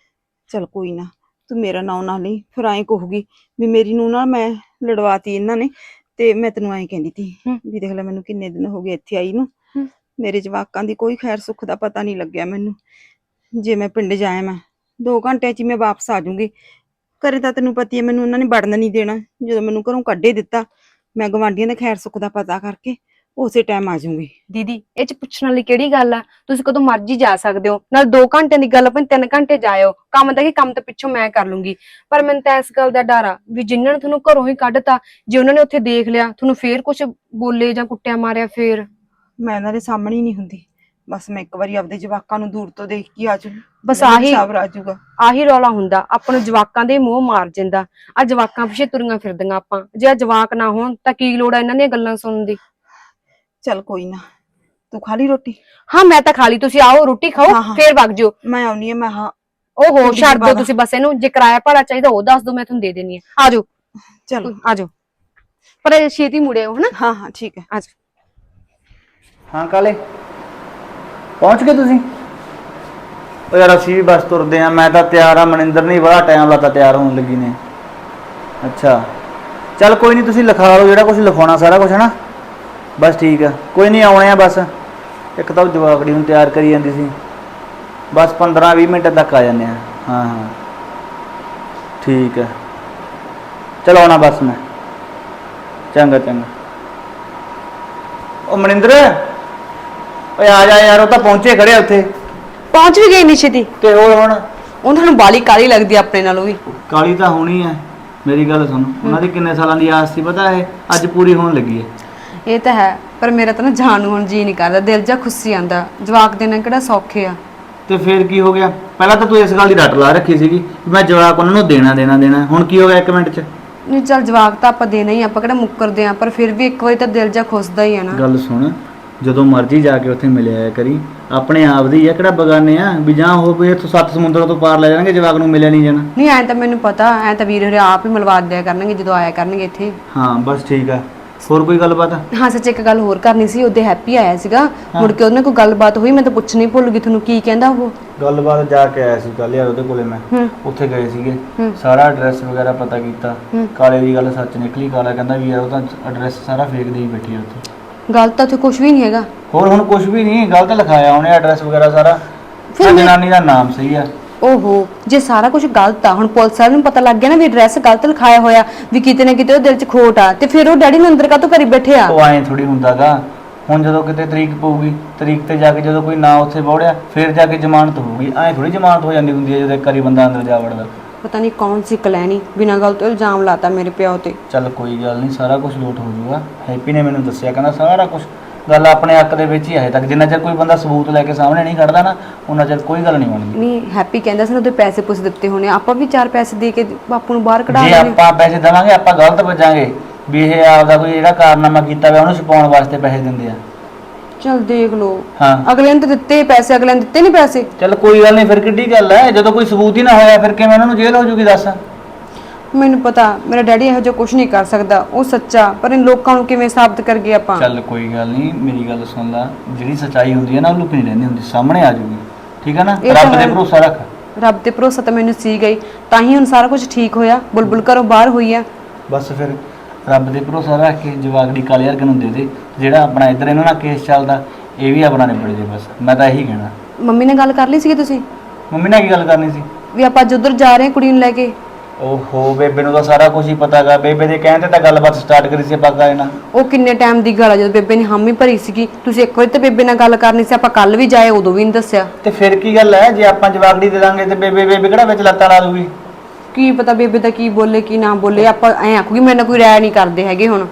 Speaker 2: ਚਲ ਕੋਈ ਨਾ ਤੂੰ ਮੇਰਾ ਨਾਂ ਨਾ ਲਈ ਫਿਰ ਐਂ ਕਹੂਗੀ ਵੀ ਮੇਰੀ ਨੂੰ ਨਾਲ ਮੈਂ ਲੜਵਾਤੀ ਇਹਨਾਂ ਨੇ ਤੇ ਮੈਂ ਤੈਨੂੰ ਐਂ ਕਹਿੰਦੀ
Speaker 5: ਹੂੰ।
Speaker 2: ਵੀ ਦੇਖ ਲੈ ਮੈਨੂੰ ਕਿੰਨੇ ਦਿਨ ਹੋ ਗਏ ਇੱਥੇ ਆਈ ਨੂੰ।
Speaker 5: ਹੂੰ।
Speaker 2: ਮੇਰੇ ਜਵਾਕਾਂ ਦੀ ਕੋਈ ਖੈਰ ਸੁੱਖ ਦਾ ਪਤਾ ਨਹੀਂ ਲੱਗਿਆ ਮੈਨੂੰ। ਜੇ ਮੈਂ ਪਿੰਡ ਜਾਇਆ ਮੈਂ 2 ਘੰਟਿਆਂ 'ਚ ਹੀ ਮੈਂ ਵਾਪਸ ਆ ਜਾਊਂਗੀ। ਘਰੇ ਤਾਂ ਤੈਨੂੰ ਪਤੀ ਹੈ ਮੈਨੂੰ ਉਹਨਾਂ ਨੇ ਵੜਨ ਨਹੀਂ ਦੇਣਾ ਜਦੋਂ ਮੈਨੂੰ ਘਰੋਂ ਕੱਢੇ ਦਿੱਤਾ। ਮੈਂ ਗਵਾਂਢੀਆਂ ਦੇ ਖੈਰ ਸੁੱਖ ਦਾ ਪਤਾ ਕਰਕੇ ਉਸੇ ਟਾਈਮ ਆ ਜਾਊਂਗੀ।
Speaker 5: ਦੀਦੀ ਇਹ ਚ ਪੁੱਛਣ ਵਾਲੀ ਕਿਹੜੀ ਗੱਲ ਆ? ਤੁਸੀਂ ਕਦੋਂ ਮਰਜ਼ੀ ਜਾ ਸਕਦੇ ਹੋ। ਨਾਲ 2 ਘੰਟਿਆਂ ਦੀ ਗੱਲ ਆਪਾਂ 3 ਘੰਟੇ ਜਾਇਓ। ਕੰਮ ਦਾ ਕੀ ਕੰਮ ਤਾਂ ਪਿੱਛੋਂ ਮੈਂ ਕਰ ਲੂੰਗੀ। ਪਰ ਮੈਨੂੰ ਤਾਂ ਇਸ ਗੱਲ ਦਾ ਡਰ ਆ ਵੀ ਜਿਨ੍ਹਾਂ ਨੇ ਤੁਹਾਨੂੰ ਘਰੋਂ ਹੀ ਕੱਢਤਾ ਜੇ ਉਹਨਾਂ ਨੇ ਉੱਥੇ ਦੇਖ ਲਿਆ ਤੁਹਾਨੂੰ ਫੇਰ ਕੁਝ ਬੋਲੇ ਜਾਂ ਕੁੱਟਿਆ ਮਾਰਿਆ ਫੇਰ?
Speaker 2: ਮੈਂ ਇਹਨਾਂ ਦੇ ਸਾਹਮਣੇ ਹੀ ਨਹੀਂ ਹੁੰਦੀ। ਬਸ ਮੈਂ ਇੱਕ ਵਾਰੀ ਆਪਦੇ ਜਵਾਕਾਂ ਨੂੰ ਦੂਰ ਤੋਂ ਦੇਖ ਕੇ ਆ ਜਾਊਂ।
Speaker 5: ਬਸ ਆਹੀ
Speaker 2: ਸਬਰ ਆ ਜਾਊਗਾ।
Speaker 5: ਆਹੀ ਰੌਲਾ ਹੁੰਦਾ ਆਪਾਂ ਨੂੰ ਜਵਾਕਾਂ ਦੇ ਮੂੰਹ ਮਾਰ ਜਾਂਦਾ ਆ ਜਵਾਕਾਂ ਪਿੱਛੇ ਤੁਰੀਆਂ ਫਿਰਦੀਆਂ ਆਪਾਂ। ਜੇ ਆ ਜਵਾਕ ਨਾ ਹੋਣ ਤਾਂ ਕੀ ਲੋੜ ਆ ਇਹਨਾਂ ਦੀਆਂ ਗੱਲਾਂ ਸੁਣਨ ਦੀ?
Speaker 2: ਚਲ ਕੋਈ ਨਾ ਤੂੰ ਖਾ ਲਈ ਰੋਟੀ?
Speaker 5: ਹਾਂ ਮੈਂ ਤਾਂ ਖਾ ਲਈ ਤੁਸੀਂ ਆਓ ਰੋਟੀ ਖਾਓ
Speaker 2: ਹਾਂ, ਹਾਂ।
Speaker 5: ਫੇਰ ਵਗ ਜਿਓ।
Speaker 2: ਮੈਂ ਆਉਣੀ ਆ ਮੈਂ ਹਾਂ।
Speaker 5: ਓਹੋ
Speaker 2: ਥੋੜ੍ਹੀ
Speaker 5: ਛੱਡ ਦਿਓ ਤੁਸੀਂ ਬਸ ਇਹਨੂੰ ਜੇ ਕਿਰਾਇਆ ਭਾੜਾ ਚਾਹੀਦਾ ਉਹ ਦੱਸ ਦਿਓ ਮੈਂ ਤੁਹਾਨੂੰ ਦੇ ਦੇਣੀ ਆ ਆਜੋ
Speaker 2: ਚਲ।
Speaker 5: ਆਜੋ ਪਰ ਇਹ ਛੇਤੀ ਮੁੜਿਓ ਹਨਾ?
Speaker 2: ਹਾਂ ਹਾਂ ਠੀਕ ਹੈ।
Speaker 5: ਆਜੋ
Speaker 6: ਹਾਂ ਕਾਲੇ। ਪਹੁੰਚ ਗਏ ਤੁਸੀਂ? ਉਹ ਯਾਰ ਅਸੀਂ ਵੀ ਬਸ ਤੁਰਦੇ ਆ ਮੈਂ ਤਾਂ ਤਿਆਰ ਆ ਮਨਿੰਦਰ ਨੇ ਬੜਾ ਟਾਈਮ ਲਾਤਾ ਤਿਆਰ ਹੋਣ ਲੱਗੀ ਨੇ। ਅੱਛਾ। ਚੱਲ ਕੋਈ ਨਹੀਂ ਤੁਸੀਂ ਲਿਖਾ ਲਓ ਜਿਹੜਾ ਕੁਝ ਲਿਖਾਉਣਾ ਸਾਰਾ ਕੁਝ ਹੈ ਨਾ ਬਸ ਠੀਕ ਆ। ਕੋਈ ਨਹੀਂ ਆਉਣੇ ਆ ਬਸ। ਇੱਕ ਤਾਂ ਉਹ ਜਵਾਕੜੀ ਨੂੰ ਤਿਆਰ ਕਰੀ ਜਾਂਦੀ ਸੀ। ਬਸ 15 20 ਮਿੰਟ ਤੱਕ ਆ ਜਾਂਦੇ ਆ। ਹਾਂ ਹਾਂ। ਠੀਕ ਹੈ ਚਲ ਆਉਣਾ ਬਸ ਮੈਂ। ਚੰਗਾ ਚੰਗਾ। ਉਹ ਮਨਿੰਦਰ? ਓਏ ਆ ਜਾ ਯਾਰ ਉਹ ਤਾਂ ਪਹੁੰਚੇ ਖੜੇ ਆ ਉੱਥੇ।
Speaker 5: ਪਹੁੰਚ ਵੀ ਗਈ ਨਿਸ਼ਤੀ
Speaker 6: ਤੇ ਹੋਰ ਹੁਣ?
Speaker 5: ਉਹਨਾਂ ਨੂੰ ਬਾਲੀ ਕਾਲੀ ਲੱਗਦੀ ਆ ਆਪਣੇ ਨਾਲੋਂ ਵੀ।
Speaker 6: ਕਾਲੀ ਤਾਂ ਹੋਣੀ ਹੈ ਮੇਰੀ ਗੱਲ ਸੁਣ। ਉਹਨਾਂ ਦੀ ਕਿੰਨੇ ਸਾਲਾਂ ਦੀ ਆਸ ਸੀ ਪਤਾ ਹੈ ਅੱਜ ਪੂਰੀ ਹੋਣ ਲੱਗੀ ਹੈ।
Speaker 5: ਇਹ ਤਾਂ ਹੈ ਪਰ ਮੇਰਾ ਤਾਂ ਨਾ ਜਾਣ ਨੂੰ ਹੁਣ ਜੀ ਨਹੀਂ ਕਰਦਾ ਦਿਲ ਜਾ ਖੁੱਸੀ ਆਂਦਾ ਜਵਾਕ ਦੇਣਾ ਕਿਹੜਾ ਸੌਖੇ ਆ?
Speaker 6: ਤੇ ਫਿਰ ਕੀ ਹੋ ਗਿਆ? ਪਹਿਲਾਂ ਤਾਂ ਤੂੰ ਇਸ ਗੱਲ ਦੀ ਰੱਟ ਲਾ ਰੱਖੀ ਸੀਗੀ ਵੀ ਮੈਂ ਜਵਾਕ ਉਹਨਾਂ ਨੂੰ ਦੇਣਾ ਦੇਣਾ ਦੇਣਾ। ਹੁਣ ਕੀ ਹੋ ਗਿਆ ਇੱਕ ਮਿੰਟ 'ਚ?
Speaker 5: ਨਹੀਂ ਚੱਲ ਜਵਾਕ ਤਾਂ ਆਪਾਂ ਦੇਣਾ ਹੀ ਆ, ਆਪਾਂ ਕਿਹੜਾ ਮੁੱਕਰਦੇ ਆ ਪਰ ਫਿਰ ਵੀ ਇੱਕ ਵਾਰੀ ਤਾਂ ਦਿਲ ਜਾ ਖੁੱਸਦਾ ਹੀ ਆ ਨਾ।
Speaker 6: ਗੱਲ ਸੁਣ ਜਦੋਂ ਮਰਜ਼ੀ ਜਾ ਕੇ ਉੱਥੇ ਮਿਲਿਆ ਆਇਆ ਕਰੀ ਆਪਣੇ ਆਪ ਦੀ ਆ ਕਿਹੜਾ ਬਗਾਨੇ ਆ ਵੀ ਜਾਂ ਉਹ ਵੀ ਇੱਥੋਂ ਸੱਤ ਸਮੁੰਦਰਾਂ ਤੋਂ ਪਾਰ ਲੈ ਜਾਣਗੇ ਜਵਾਕ ਨੂੰ ਮਿਲਿਆ ਨਹੀਂ ਜਾਣਾ।
Speaker 5: ਨਹੀਂ ਐ ਤਾਂ ਮੈਨੂੰ ਪਤਾ ਐ ਤਾਂ ਵੀਰ ਹਰੇ ਆਪ ਹੀ ਮਿਲਵਾ ਦਿਆ ਕਰਨਗੇ ਜਦੋਂ ਆਇਆ ਕਰਨਗੇ ਇੱਥੇ।
Speaker 6: ਹਾਂ ਬਸ ਠੀਕ ਆ। ਹੋਰ ਕੋਈ ਗੱਲਬਾਤ?
Speaker 5: ਹਾਂ ਸੱਚ ਇੱਕ ਗੱਲ ਹੋਰ ਕਰਨੀ ਸੀ ਉਹਦੇ ਹੈਪੀ ਆਇਆ ਸੀਗਾ। ਮੁੜ ਕੇ ਉਹਨੇ ਕੋਈ ਗੱਲਬਾਤ ਹੋਈ ਮੈਂ ਤਾਂ ਪੁੱਛਣੀ ਭੁੱਲ ਗਈ ਤੁਹਾਨੂੰ ਕੀ ਕਹਿੰਦਾ ਉਹ?
Speaker 6: ਗੱਲਬਾਤ ਜਾ ਕੇ ਆਇਆ ਸੀ ਕੱਲ ਯਾਰ ਉਹਦੇ ਕੋਲੇ ਮੈਂ।
Speaker 5: ਹੂੰ।
Speaker 6: ਉੱਥੇ ਗਏ ਸੀਗੇ। ਸਾਰਾ ਐਡਰੈਸ ਵਗੈਰਾ ਪਤਾ ਕੀਤਾ। ਕਾਲੇ ਦੀ ਗੱਲ ਸੱਚ ਨਿਕਲੀ ਕਾਲਾ ਕਹਿੰਦਾ ਵੀ ਯਾਰ ਉਹ ਤਾਂ ਐਡਰੈਸ ਸਾਰਾ ਫੇਕ ਦੇ ਹੀ ਬੈਠੀ ਆ ਉੱਥੇ।
Speaker 5: ਗੱਲ ਤਾਂ ਉੱਥੇ ਕੁਝ ਵੀ ਨਹੀਂ ਹੈਗਾ।
Speaker 6: ਹੋਰ ਹੁਣ ਕੁਝ ਵੀ ਨਹੀਂ ਗਲਤ ਲਿਖਾਇਆ ਉਹਨੇ ਐਡਰੈਸ ਵਗੈਰਾ ਸਾਰਾ।
Speaker 5: ਫਿਰ
Speaker 6: ਫਿਰ
Speaker 5: ਮੈਂ-
Speaker 6: ਜਨਾਨੀ ਦਾ ਨਾਮ ਸਹੀ ਆ।
Speaker 5: ਓਹੋ ਜੇ ਸਾਰਾ ਕੁਝ ਗਲਤ ਆ ਹੁਣ ਪੁਲਿਸ ਵਾਲਿਆਂ ਨੂੰ ਪਤਾ ਲੱਗ ਗਿਆ ਨਾ ਵੀ ਐਡਰੈਸ ਗਲਤ ਲਿਖਾਇਆ ਹੋਇਆ ਵੀ ਕਿਤੇ ਨਾ ਕਿਤੇ ਉਹ ਦਿਲ 'ਚ ਖੋਟ ਆ ਤੇ ਫਿਰ ਉਹ ਡੈਡੀ ਨੂੰ ਅੰਦਰ ਕਾਹਤੋਂ ਕਰੀ ਬੈਠੇ ਆ?
Speaker 6: ਉਹ ਐਂ ਥੋੜੀ ਹੁੰਦਾਗਾ ਹੁਣ ਜਦੋਂ ਕਿਤੇ ਤਰੀਕ ਪਊਗੀ ਤਰੀਕ ਤੇ ਜਾ ਕੇ ਜਦੋਂ ਕੋਈ ਨਾ ਉੱਥੇ ਬੌੜਿਆ ਫਿਰ ਜਾ ਕੇ ਜ਼ਮਾਨਤ ਹੋਊਗੀ ਐਂ ਥੋੜੀ ਜ਼ਮਾਨਤ ਹੋ ਜਾਂਦੀ ਹੁੰਦੀ ਹੈ ਜਦੋਂ ਇੱਕ ਵਾਰੀ ਬੰਦਾ ਅੰਦਰ ਜਾ ਵੜਦਾ।
Speaker 5: ਪਤਾ ਨਹੀਂ ਕੌਣ ਸੀ ਕਲੈਣੀ ਬਿਨਾਂ ਗੱਲ ਤੋਂ ਇਲਜ਼ਾਮ ਲਾਤਾ ਮੇਰੇ ਪਿਓ ਤੇ।
Speaker 6: ਚੱਲ ਕੋਈ ਗੱਲ ਨਹੀਂ ਸਾਰਾ ਕੁਝ ਲੋਟ ਹੋ ਜਾਊਗਾ। ਹੈਪੀ ਨੇ ਮੈਨੂੰ ਦੱਸਿਆ ਕਹਿੰਦਾ ਸਾਰਾ ਕੁਝ ਗੱਲ ਆਪਣੇ ਹੱਕ ਦੇ ਵਿੱਚ ਹੀ ਆਏ ਤੱਕ। ਜਿੰਨਾ ਚਿਰ ਕੋਈ ਬੰਦਾ ਸਬੂਤ ਲੈ ਕੇ ਸਾਹਮਣੇ ਨਹੀਂ ਖੜਦਾ ਨਾ ਉਹਨਾਂ ਚਿਰ ਕੋਈ ਗੱਲ ਨਹੀਂ ਬਣਦੀ
Speaker 5: ਨਹੀਂ ਹੈਪੀ ਕਹਿੰਦਾ ਸੀ ਨਾ ਉਹਦੇ ਪੈਸੇ ਪੁੱਛ ਦਿੱਤੇ ਹੋਣੇ। ਆਪਾਂ ਵੀ ਚਾਰ ਪੈਸੇ ਦੇ ਕੇ ਬਾਪੂ ਨੂੰ ਬਾਹਰ ਕਢਾ
Speaker 6: ਜੇ
Speaker 5: ਲੈਣੇ
Speaker 6: ਆਪਾਂ ਪੈਸੇ ਦੇਵਾਂਗੇ ਆਪਾਂ ਗਲਤ ਬਚਾਂਗੇ ਵੀ ਇਹ ਆਪਦਾ ਕੋਈ ਜਿਹੜਾ ਕਾਰਨਾਮਾ ਕੀਤਾ ਹੋਇਆ ਉਹਨੂੰ ਛੁਪਾਉਣ ਵਾਸਤੇ ਪੈਸੇ ਦਿੰਦੇ ਆ।
Speaker 5: ਚਲ ਦੇਖ ਲਓ।
Speaker 6: ਹਾਂ।
Speaker 5: ਅਗਲੇ ਨੇ ਤਾਂ ਦਿੱਤੇ ਪੈਸੇ ਅਗਲੇ ਨੇ ਦਿੱਤੇ ਨਹੀਂ ਪੈਸੇ।
Speaker 6: ਚੱਲ ਕੋਈ ਗੱਲ ਨਹੀਂ ਫਿਰ ਕਿੱਡੀ ਗੱਲ ਹੈ ਜਦੋਂ ਕੋਈ ਸਬੂਤ ਹੀ ਨਾ ਹੋਇਆ ਫਿਰ ਕਿਵੇਂ ਉਹਨਾਂ ਨੂੰ ਜੇਲ੍ਹ ਹੋ ਜੂਗੀ ਦੱਸ।
Speaker 5: ਮੈਨੂੰ ਪਤਾ ਮੇਰਾ ਡੈਡੀ ਇਹੋ ਜਿਹਾ ਕੁਝ ਨਹੀਂ ਕਰ ਸਕਦਾ ਉਹ ਸੱਚਾ ਪਰ ਇਹ ਲੋਕਾਂ ਨੂੰ ਕਿਵੇਂ ਸਾਬਤ ਕਰਗੇ ਆਪਾਂ?
Speaker 6: ਚੱਲ ਕੋਈ ਗੱਲ ਨਹੀਂ ਮੇਰੀ ਗੱਲ ਸੁਣ ਲੈ ਜਿਹੜੀ ਸੱਚਾਈ ਹੁੰਦੀ ਹੈ ਨਾ ਉਹ ਲੁਕੀ ਨਹੀਂ ਰਹਿੰਦੀ ਹੁੰਦੀ ਸਾਹਮਣੇ ਆ ਜੂਗੀ ਠੀਕ ਹੈ ਨਾ?
Speaker 5: ਇਹ ਤਾਂ
Speaker 6: ਰੱਬ ਦੇ
Speaker 5: ਹੈ।
Speaker 6: ਭਰੋਸਾ ਰੱਖ।
Speaker 5: ਰੱਬ ਤੇ ਭਰੋਸਾ ਤਾਂ ਮੈਨੂੰ ਸੀ ਗਈ ਤਾਂ ਹੀ ਹੁਣ ਸਾਰਾ ਕੁਝ ਠੀਕ ਹੋਇਆ ਬੁਲਬੁਲ ਘਰੋਂ ਬਾਹਰ ਹੋਈ ਆ।
Speaker 6: ਬਸ ਫਿਰ ਰੱਬ ਦੇ ਭਰੋਸਾ ਰੱਖ ਕੇ ਜਵਾਗੜੀ ਕਾਲੇ ਵਰਗੇ ਨੂੰ ਦੇ ਦੇ ਜਿਹੜਾ ਆਪਣਾ ਇੱਧਰ ਇਹਨਾਂ ਨਾਲ ਕੇਸ ਚੱਲਦਾ ਇਹ ਵੀ ਆਪਣਾ ਨਿਬੜ ਜੇ ਬਸ ਮੈਂ ਤਾਂ ਇਹੀ ਕਹਿਣਾ।
Speaker 5: ਮੰਮੀ ਨਾਲ ਗੱਲ ਕਰ ਲਈ ਸੀਗੀ ਤੁਸੀਂ?
Speaker 6: ਮੰਮੀ ਨਾਲ ਕੀ ਗੱਲ ਕਰਨੀ ਸੀ?
Speaker 5: ਵੀ ਆਪਾਂ ਅੱਜ ਉੱਧਰ ਜਾ ਰਹੇ ਹਾਂ ਕੁੜੀ ਨੂੰ ਲੈ ਕੇ।
Speaker 6: ਓਹੋ ਬੇਬੇ ਨੂੰ ਤਾਂ ਸਾਰਾ ਕੁਝ ਹੀ ਪਤਾਗਾ ਬੇਬੇ ਦੇ ਕਹਿਣ ਤੇ ਤਾਂ ਗੱਲਬਾਤ ਸਟਾਰਟ ਕਰੀ ਸੀ ਆਪਾਂ ਨਾਲ।
Speaker 5: ਉਹ ਕਿੰਨੇ ਟਾਈਮ ਦੀ ਗੱਲ ਆ ਜਦੋਂ ਬੇਬੇ ਨੇ ਹਾਮੀ ਭਰੀ ਸੀਗੀ। ਤੁਸੀਂ ਇੱਕ ਵਾਰੀ ਤਾਂ ਬੇਬੇ ਨਾਲ ਗੱਲ ਕਰਨੀ ਸੀ ਆਪਾਂ ਕੱਲ ਵੀ ਜਾਏ ਉਦੋਂ ਵੀ ਨਹੀਂ ਦੱਸਿਆ।
Speaker 6: ਤੇ ਫਿਰ ਕੀ ਗੱਲ ਹੈ ਜੇ ਆਪਾਂ ਜਵਾਗੜੀ ਦੇ ਦਾਂਗੇ ਤੇ ਬੇਬੇ ਬੇਬੇ ਕਿਹੜਾ ਵਿੱਚ ਲੱਤਾਂ ਲਾ ਦੂਗੀ?
Speaker 5: ਕੀ ਪਤਾ ਬੇਬੇ ਦਾ ਕੀ ਬੋਲੇ ਕੀ ਨਾ ਬੋਲੇ ਆਪਾਂ ਐ ਆਖੂਗੀ ਮੇਰੇ ਨਾਲ ਕੋਈ ਰਾਇ ਨਹੀਂ ਕਰਦੇ ਹੈਗੇ ਹੁਣ।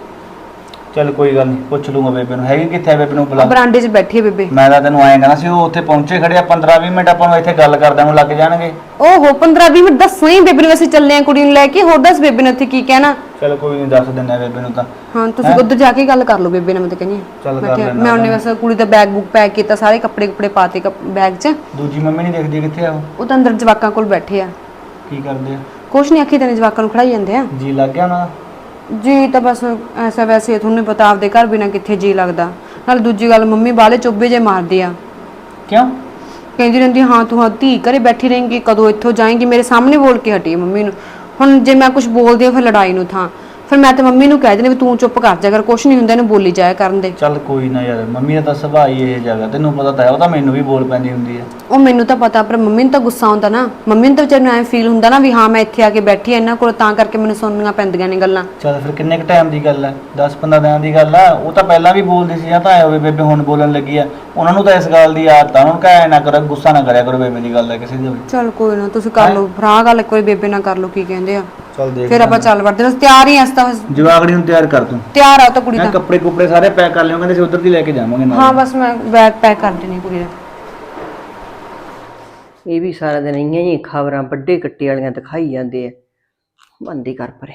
Speaker 6: ਚੱਲ ਕੋਈ ਗੱਲ ਨਹੀਂ ਪੁੱਛ ਲੂੰਗਾ ਬੇਬੇ ਨੂੰ। ਹੈਗੀ ਕਿੱਥੇ ਆ ਬੇਬੇ ਨੂੰ ਬੁਲਾ?
Speaker 5: ਬਰਾਂਡੇ 'ਚ ਬੈਠੀ ਹੈ ਬੇਬੇ।
Speaker 6: ਮੈਂ ਤਾਂ ਤੈਨੂੰ ਐਂ ਕਹਿਣਾ ਸੀ ਉਹ ਉੱਥੇ ਪਹੁੰਚੇ ਖੜੇ ਆ 15 20 ਮਿੰਟ ਆਪਾਂ ਨੂੰ ਇੱਥੇ ਗੱਲ ਕਰਦਿਆਂ ਨੂੰ ਲੱਗ ਜਾਣਗੇ।
Speaker 5: ਓਹੋ 15 20 ਮਿੰਟ ਦੱਸੋ ਹੀ ਬੇਬੇ ਨੂੰ ਅਸੀਂ ਚੱਲੇ ਆ ਕੁੜੀ ਨੂੰ ਲੈ ਕੇ। ਹੋਰ ਦੱਸ ਬੇਬੇ ਨੇ ਉੱਥੇ ਕੀ ਕਹਿਣਾ?
Speaker 6: ਚਲ ਕੋਈ ਨਹੀਂ ਦੱਸ ਦਿੰਦਾ ਬੇਬੇ ਨੂੰ ਤਾਂ।
Speaker 5: ਹਾਂ ਤੁਸੀਂ? ਉੱਧਰ ਜਾ ਕੇ ਗੱਲ ਕਰ ਲਓ ਬੇਬੇ ਨਾਲ ਮੈਂ ਤਾਂ ਕਹਿੰਦੀ ਹਾਂ।
Speaker 6: ਚੱਲ
Speaker 5: ਮੈਂ
Speaker 6: ਕਰ
Speaker 5: ਕਿਹਾ- ਮੈਂ ਉਹਨੇ ਬਸ ਕੁੜੀ ਦਾ ਬੈਗ ਬੁੱਕ ਪੈਕ ਕੀਤਾ ਸਾਰੇ ਕੱਪੜੇ ਕੁਪੜੇ ਪਾਤੇ ਬੈਗ 'ਚ।
Speaker 6: ਦੂਜੀ ਮੰਮੀ ਨਹੀਂ ਦੇਖਦੀ ਕਿੱਥੇ ਆ ਉਹ?
Speaker 5: ਉਹ ਤਾਂ ਅੰਦਰ ਜਵਾਕਾਂ ਕੋਲ ਬੈਠੇ ਆ।
Speaker 6: ਕੀ ਕਰਦੇ ਆ?
Speaker 5: ਕੁਛ ਨਹੀਂ ਆਖੀ ਤੈਨੂੰ ਜਵਾਕਾਂ ਨੂੰ ਖੜਾਈ ਜਾਂਦੇ ਆ।
Speaker 6: ਜੀ ਲੱਗ ਗਿਆ ਨਾ
Speaker 5: ਜੀ ਤਾਂ ਬਸ ਐਸਾ ਵੈਸੇ ਤੁਹਾਨੂੰ ਪਤਾ ਆਪਦੇ ਘਰ ਬਿਨਾ ਕਿੱਥੇ ਜੀ ਲੱਗਦਾ। ਨਾਲ ਦੂਜੀ ਗੱਲ ਮੰਮੀ ਬਾਲੇ ਚੁੱਭੇ ਜੇ ਮਾਰਦੀ ਆ।
Speaker 6: ਕਿਉਂ?
Speaker 5: ਕਹਿੰਦੀ ਰਹਿੰਦੀ ਹਾਂ ਤੂੰ ਧੀ ਘਰੇ ਬੈਠੀ ਰਹੇਂਗੀ ਕਦੋਂ ਇੱਥੋਂ ਜਾਏਂਗੀ? ਮੇਰੇ ਸਾਹਮਣੇ ਬੋਲ ਕੇ ਹਟੀ ਹੈ ਮੰਮੀ ਨੂੰ। ਹੁਣ ਜੇ ਮੈਂ ਕੁਝ ਬੋਲਦੀ ਆ ਫਿਰ ਲੜਾਈ ਨੂੰ ਥਾਂ। ਫਿਰ ਮੈਂ ਤੇ ਮੰਮੀ ਨੂੰ ਕਹਿ ਦਿੰਦੀ ਵੀ ਤੂੰ ਚੁੱਪ ਕਰ ਜਾ ਕਰ ਕੁਝ ਨਹੀਂ ਹੁੰਦਾ ਇਹਨੂੰ ਬੋਲੀ ਜਾਇਆ ਕਰਨ ਦੇ।
Speaker 6: ਚੱਲ ਕੋਈ ਨਾ ਯਾਰ ਮੰਮੀ ਦਾ ਤਾਂ ਸੁਭਾਅ ਹੀ ਇਹ ਜਗ੍ਹਾ ਤੈਨੂੰ ਪਤਾ ਤਾਂ ਹੈ ਉਹ ਤਾਂ ਮੈਨੂੰ ਵੀ ਬੋਲ ਪੈਂਦੀ ਹੁੰਦੀ ਹੈ
Speaker 5: ਉਹ ਮੈਨੂੰ ਤਾਂ ਪਤਾ ਪਰ ਮੰਮੀ ਨੂੰ ਤਾਂ ਗੁੱਸਾ ਆਉਂਦਾ ਨਾ। ਮੰਮੀ ਨੂੰ ਤਾਂ ਵਿਚਾਰੀ ਨੂੰ ਐ ਫੀਲ ਹੁੰਦਾ ਨਾ ਵੀ ਹਾਂ ਮੈਂ ਇੱਥੇ ਆ ਕੇ ਬੈਠੀ ਆ ਇਹਨਾਂ ਕੋਲ ਤਾਂ ਕਰਕੇ ਮੈਨੂੰ ਸੁਣਨੀਆਂ ਪੈਂਦੀਆਂ ਨੇ ਗੱਲਾਂ।
Speaker 6: ਚੱਲ ਫਿਰ ਕਿੰਨੇ ਕ ਟਾਈਮ ਦੀ ਗੱਲ ਹੈ 10-15 ਦਿਨਾਂ ਦੀ ਗੱਲ ਆ? ਉਹ ਤਾਂ ਪਹਿਲਾਂ ਵੀ ਬੋਲਦੀ ਸੀ ਜਾਂ ਤਾਂ ਐ ਹੋਵੇ ਬੇਬੇ ਹੁਣ ਬੋਲਣ ਲੱਗੀ ਆ। ਉਹਨਾਂ ਨੂੰ ਤਾਂ ਇਸ ਗੱਲ ਦੀ ਆਦਤ ਆ ਉਹਨਾਂ ਨੂੰ ਕਹੇ ਨਾ ਕਰੋ ਗੁੱਸਾ ਨਾ ਕਰਿਆ ਕਰੋ ਬੇਬੇ ਦੀ ਗੱਲ ਹੈ ਕਿਸੇ ਦੀ ਵੀ।
Speaker 5: ਚਲ ਕੋਈ ਨਾ ਤੁਸੀਂ ਕਰ ਲਓ ਫਰਾ ਗੱਲ ਇੱਕ ਵਾਰੀ ਬੇਬੇ ਨਾਲ ਕਰ ਲਓ ਕੀ ਕਹਿੰਦੇ ਆ।
Speaker 6: ਚੱਲ ਦੇਖ
Speaker 5: ਫਿਰ ਆਪਾਂ ਚੱਲ ਵੜਦੇ ਹਾਂ। ਤਿਆਰ ਹੀ ਅਸੀਂ ਤਾਂ
Speaker 6: ਜਵਾਗੜੀ ਨੂੰ ਤਿਆਰ ਕਰ ਤੂੰ।
Speaker 5: ਤਿਆਰ ਆ ਉਹ ਤਾਂ ਕੁੜੀ
Speaker 6: ਮੈਂ
Speaker 5: ਦਾ
Speaker 6: ਕੱਪੜੇ ਕੁਪੜੇ ਸਾਰੇ ਪੈਕ ਕਰ ਲਿਓ ਕਹਿੰਦੇ ਸੀ ਉਧਰ ਦੀ ਲੈ ਕੇ ਜਾਵਾਂਗੇ ਨਾਲ।
Speaker 5: ਹਾਂ ਬਸ ਮੈਂ ਬੈਗ ਪੈਕ ਕਰ ਦੇਣੀ ਕੁੜੀ ਦਾ।
Speaker 1: ਇਹ ਵੀ ਸਾਰਾ ਦਿਨ ਇਆਂ ਹੀ ਖਬਰਾਂ ਵੱਡੇ ਕੱਟੇ ਵਾਲੀਆਂ ਦਿਖਾਈ ਜਾਂਦੇ ਆ। ਬੰਦੀ ਕਰ ਪਰੇ।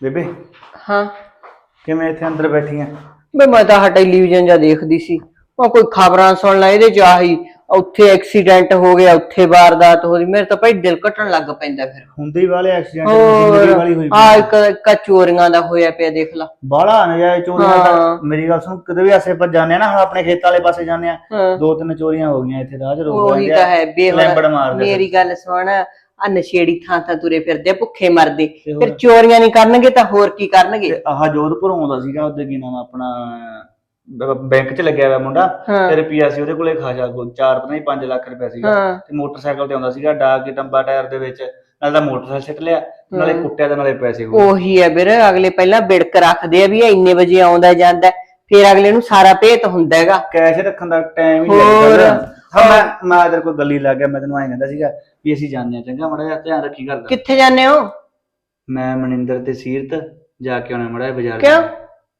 Speaker 6: ਬੇਬੇ
Speaker 1: ਹਾਂ।
Speaker 6: ਕਿਵੇਂ ਇੱਥੇ ਅੰਦਰ ਬੈਠੀ ਆ?
Speaker 1: ਬਈ ਮੈਂ ਤਾਂ ਹਾ ਟੈਲੀਵਿਜ਼ਨ ਜਾਂ ਦੇਖਦੀ ਸੀ। ਉਹ ਕੋਈ ਖਬਰਾਂ ਸੁਣ ਲੈ ਇਹਦੇ ਚ ਆਹੀ ਉੱਥੇ ਐਕਸੀਡੈਂਟ ਹੋ ਗਿਆ ਉੱਥੇ ਵਾਰਦਾਤ ਹੋ ਗਈ ਮੇਰੇ ਤਾਂ ਭਾਈ ਦਿਲ ਘਟਣ ਲੱਗ ਪੈਂਦਾ ਫਿਰ।
Speaker 6: ਹੁੰਦੇ ਹੀ ਵਾਲੇ ਐਕਸੀਡੈਂਟ ਜ਼ਿੰਦਗੀ ਵਾਲੀ ਹੋਈ
Speaker 1: ਆ ਇੱਕ ਇੱਕ ਚੋਰੀਆਂ ਦਾ ਹੋਇਆ ਪਿਆ ਦੇਖ ਲਾ।
Speaker 6: ਬਾਲਾ ਨਜਾਇਜ਼ ਚੋਰੀਆਂ
Speaker 1: ਹਾਂ।
Speaker 6: ਦਾ ਮੇਰੀ ਗੱਲ ਸੁਣ ਕਦੇ ਵੀ ਆਸੇ ਪਰ ਜਾਂਦੇ ਆ ਨਾ ਹੁਣ ਆਪਣੇ ਖੇਤਾਂ ਵਾਲੇ ਪਾਸੇ ਜਾਂਦੇ ਆ
Speaker 1: ਹਾਂ।
Speaker 6: ਦੋ ਤਿੰਨ ਚੋਰੀਆਂ ਹੋ ਗਈਆਂ ਇੱਥੇ
Speaker 1: ਉਹੀ ਤਾਂ ਹੈ ਮੇਰੀ ਗੱਲ ਸੁਣ ਆ ਨਸ਼ੇੜੀ ਥਾਂ ਥਾਂ ਤੁਰੇ ਫਿਰਦੇ ਭੁੱਖੇ ਮਰਦੇ। ਫਿਰ ਚੋਰੀਆਂ ਨਹੀਂ ਕਰਨਗੇ ਤਾਂ ਹੋਰ ਕੀ ਕਰਨਗੇ?
Speaker 6: ਆਹ ਜੋਧਪੁਰ ਆਉਂਦਾ ਸੀਗਾ ਉਹਦੇ ਕੀ ਨਾਮ ਆਪਣਾ ਬੈਂਕ 'ਚ ਲੱਗਿਆ ਹੋਇਆ ਮੁੰਡਾ
Speaker 1: ਹਾਂ।
Speaker 6: ਤੇ ਰੁਪਿਆ ਸੀ ਉਹਦੇ ਕੋਲੇ ਖਾਸਾ ਕੋਲ 4 ਪਤਾ ਨਹੀਂ 5 ਲੱਖ ਰੁਪਇਆ ਸੀਗਾ
Speaker 1: ਹਾਂ।
Speaker 6: ਤੇ ਮੋਟਰਸਾਈਕਲ ਤੇ ਆਉਂਦਾ ਸੀਗਾ ਡਾਕ ਕੇ ਟੰਬਾ ਟਾਇਰ ਦੇ ਵਿੱਚ ਨਾਲ ਤਾਂ ਮੋਟਰਸਾਈਕਲ ਸਿੱਟ ਲਿਆ ਨਾਲੇ
Speaker 1: ਹਾਂ।
Speaker 6: ਕੁੱਟਿਆ ਤੇ ਨਾਲੇ ਪੈਸੇ ਹੋ
Speaker 1: ਉਹੀ ਹੈ ਵੀਰ ਅਗਲੇ ਪਹਿਲਾਂ ਬਿੜਕ ਰੱਖਦੇ ਆ ਵੀ ਇਹ ਇੰਨੇ ਵਜੇ ਆਉਂਦਾ ਜਾਂਦਾ ਹੈ, ਫਿਰ ਅਗਲੇ ਨੂੰ ਸਾਰਾ ਭੇਤ ਹੁੰਦਾ ਹੈਗਾ।
Speaker 6: ਕੈਸ਼ ਰੱਖਣ ਦਾ ਟਾਈਮ ਹੀ
Speaker 1: ਹੋਰ।
Speaker 6: ਨਹੀਂ ਹਾਂ ਮੈਂ ਮੈਂ ਤੇਰੇ ਕੋਲ ਗੱਲੀ ਲੱਗ ਗਿਆ ਮੈਂ ਤੈਨੂੰ ਐਂ ਕਹਿੰਦਾ ਸੀਗਾ ਵੀ ਅਸੀਂ ਜਾਂਦੇ ਆ ਚੰਗਾ ਮੜਾ ਜਿਹਾ ਧਿਆਨ ਰੱਖੀ ਕਰਦਾ
Speaker 1: ਕਿੱਥੇ ਜਾਂਦੇ ਹੋ?
Speaker 6: ਮੈਂ ਮਨਿੰਦਰ ਤੇ ਸੀਰਤ ਜਾ ਕੇ ਆਉਣਾ ਮੜਾ ਬਾਜ਼ਾਰ
Speaker 1: ਕਿਉਂ?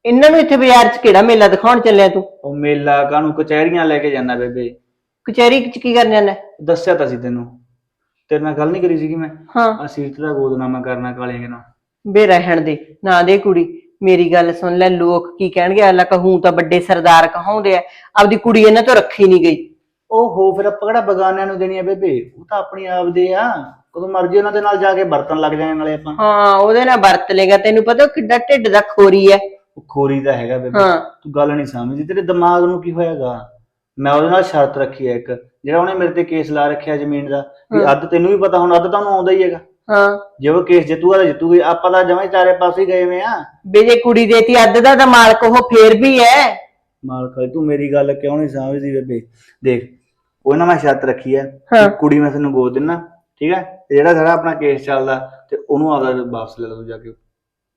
Speaker 1: ਇਹਨਾਂ ਨੂੰ ਇੱਥੇ ਬਾਜ਼ਾਰ 'ਚ ਕਿਹੜਾ ਮੇਲਾ ਦਿਖਾਉਣ ਚੱਲਿਆ ਤੂੰ?
Speaker 6: ਉਹ ਮੇਲਾ ਕਾਹਨੂੰ? ਕਚਹਿਰੀਆਂ ਲੈ ਕੇ ਜਾਣਾ ਬੇਬੇ।
Speaker 1: ਕਚਹਿਰੀ 'ਚ ਕੀ ਕਰਨ ਜਾਂਦਾ?
Speaker 6: ਦੱਸਿਆ ਤਾਂ ਸੀ ਤੈਨੂੰ। ਤੇਰੇ ਨਾਲ ਗੱਲ ਨਹੀਂ ਕਰੀ ਸੀਗੀ ਮੈਂ?
Speaker 1: ਹਾਂ।
Speaker 6: ਆ ਸੀਰਤ ਦਾ ਗੋਦਨਾਮਾ ਕਰਨਾ ਕਾਲੇ ਕੇ ਨਾਲ।
Speaker 1: ਬੇ ਰਹਿਣ ਦੇ ਨਾ ਦੇ ਕੁੜੀ। ਮੇਰੀ ਗੱਲ ਸੁਣ ਲੈ ਲੋਕ ਕੀ ਕਹਿਣਗੇ? ਅੱਲਾ ਕਹੂੰ ਤਾਂ ਵੱਡੇ ਸਰਦਾਰ ਕਹਾਉਂਦੇ ਆ। ਆਪਦੀ ਕੁੜੀ ਇਹਨਾਂ ਤੋਂ ਰੱਖੀ ਨਹੀਂ ਗਈ।
Speaker 6: ਓਹੋ ਫਿਰ ਆਪਾਂ ਕਿਹੜਾ ਬਗਾਨਿਆਂ ਨੂੰ ਦੇਣੀ ਆ ਬੇਬੇ? ਉਹ ਤਾਂ ਆਪਣੀ ਆਪ ਦੇ ਆ। ਕਦੋਂ ਮਰਜ਼ੀ ਉਹਨਾਂ ਦੇ ਨਾਲ ਜਾ ਕੇ ਵਰਤਣ ਲੱਗ ਜਾਣੇ ਨਾਲੇ ਆਪਾਂ।
Speaker 1: ਹਾਂ ਉਹਦੇ ਨਾਲ ਵਰਤ ਲੇਗਾ ਤੈਨੂੰ ਪਤਾ ਉਹ ਕਿੱਡਾ ਢਿੱਡ ਦਾ ਖੋਰੀ ਹੈ
Speaker 6: ਉਹ ਖੋਰੀ ਤਾਂ ਹੈਗਾ ਬੇਬੇ।
Speaker 1: ਹਾਂ।
Speaker 6: ਤੂੰ ਗੱਲ ਨਹੀਂ ਸਮਝਦੀ। ਤੇਰੇ ਦਿਮਾਗ ਨੂੰ ਕੀ ਹੋਇਆਗਾ? ਮੈਂ ਉਹਦੇ ਨਾਲ ਸ਼ਰਤ ਰੱਖੀ ਹੈ ਇੱਕ। ਜਿਹੜਾ ਉਹਨੇ ਮੇਰੇ ਤੇ ਕੇਸ ਲਾ ਰੱਖਿਆ ਜ਼ਮੀਨ ਦਾ ਵੀ
Speaker 1: ਹਾਂ।
Speaker 6: ਅੱਧ ਤੈਨੂੰ ਵੀ ਪਤਾ ਹੁਣ ਅੱਧ ਤਾਂ ਉਹਨੂੰ ਆਉਂਦਾ ਹੀ ਹੈਗਾ।
Speaker 1: ਹਾਂ।
Speaker 6: ਜੇ ਉਹ ਕੇਸ ਜਿੱਤੂਗਾ ਤਾਂ ਜਿੱਤੂਗੀ। ਆਪਾਂ ਤਾਂ ਜਮਾਂ ਹੀ ਚਾਰੇ ਪਾਸੇ ਹੀ ਗਏ ਵੇ ਆ।
Speaker 1: ਬੇ ਜੇ ਕੁੜੀ ਦੇਤੀ ਅੱਧ ਦਾ ਤਾਂ ਮਾਲਕ ਉਹ ਫੇਰ ਵੀ ਹੈ।
Speaker 6: ਮਾਲਕ ਤੂੰ ਮੇਰੀ ਗੱਲ ਕਿਉਂ ਨਹੀਂ ਸਮਝਦੀ ਬੇਬੇ? ਦੇਖ ਉਹ ਨਾ ਮੈਂ ਸ਼ਰਤ ਰੱਖੀ ਹੈ। ਕੁੜੀ ਮੈਂ ਤੈਨੂੰ ਗੋਦ ਦਿੰਨਾ ਠੀਕ ਹੈ ਤੇ ਜਿਹੜਾ ਸਾਡਾ ਆਪਣਾ ਕੇਸ ਚੱਲਦਾ ਤੇ ਉਹਨੂੰ ਆਪਦਾ ਵਾਪਸ ਲੈ ਲਓ ਜਾ ਕੇ।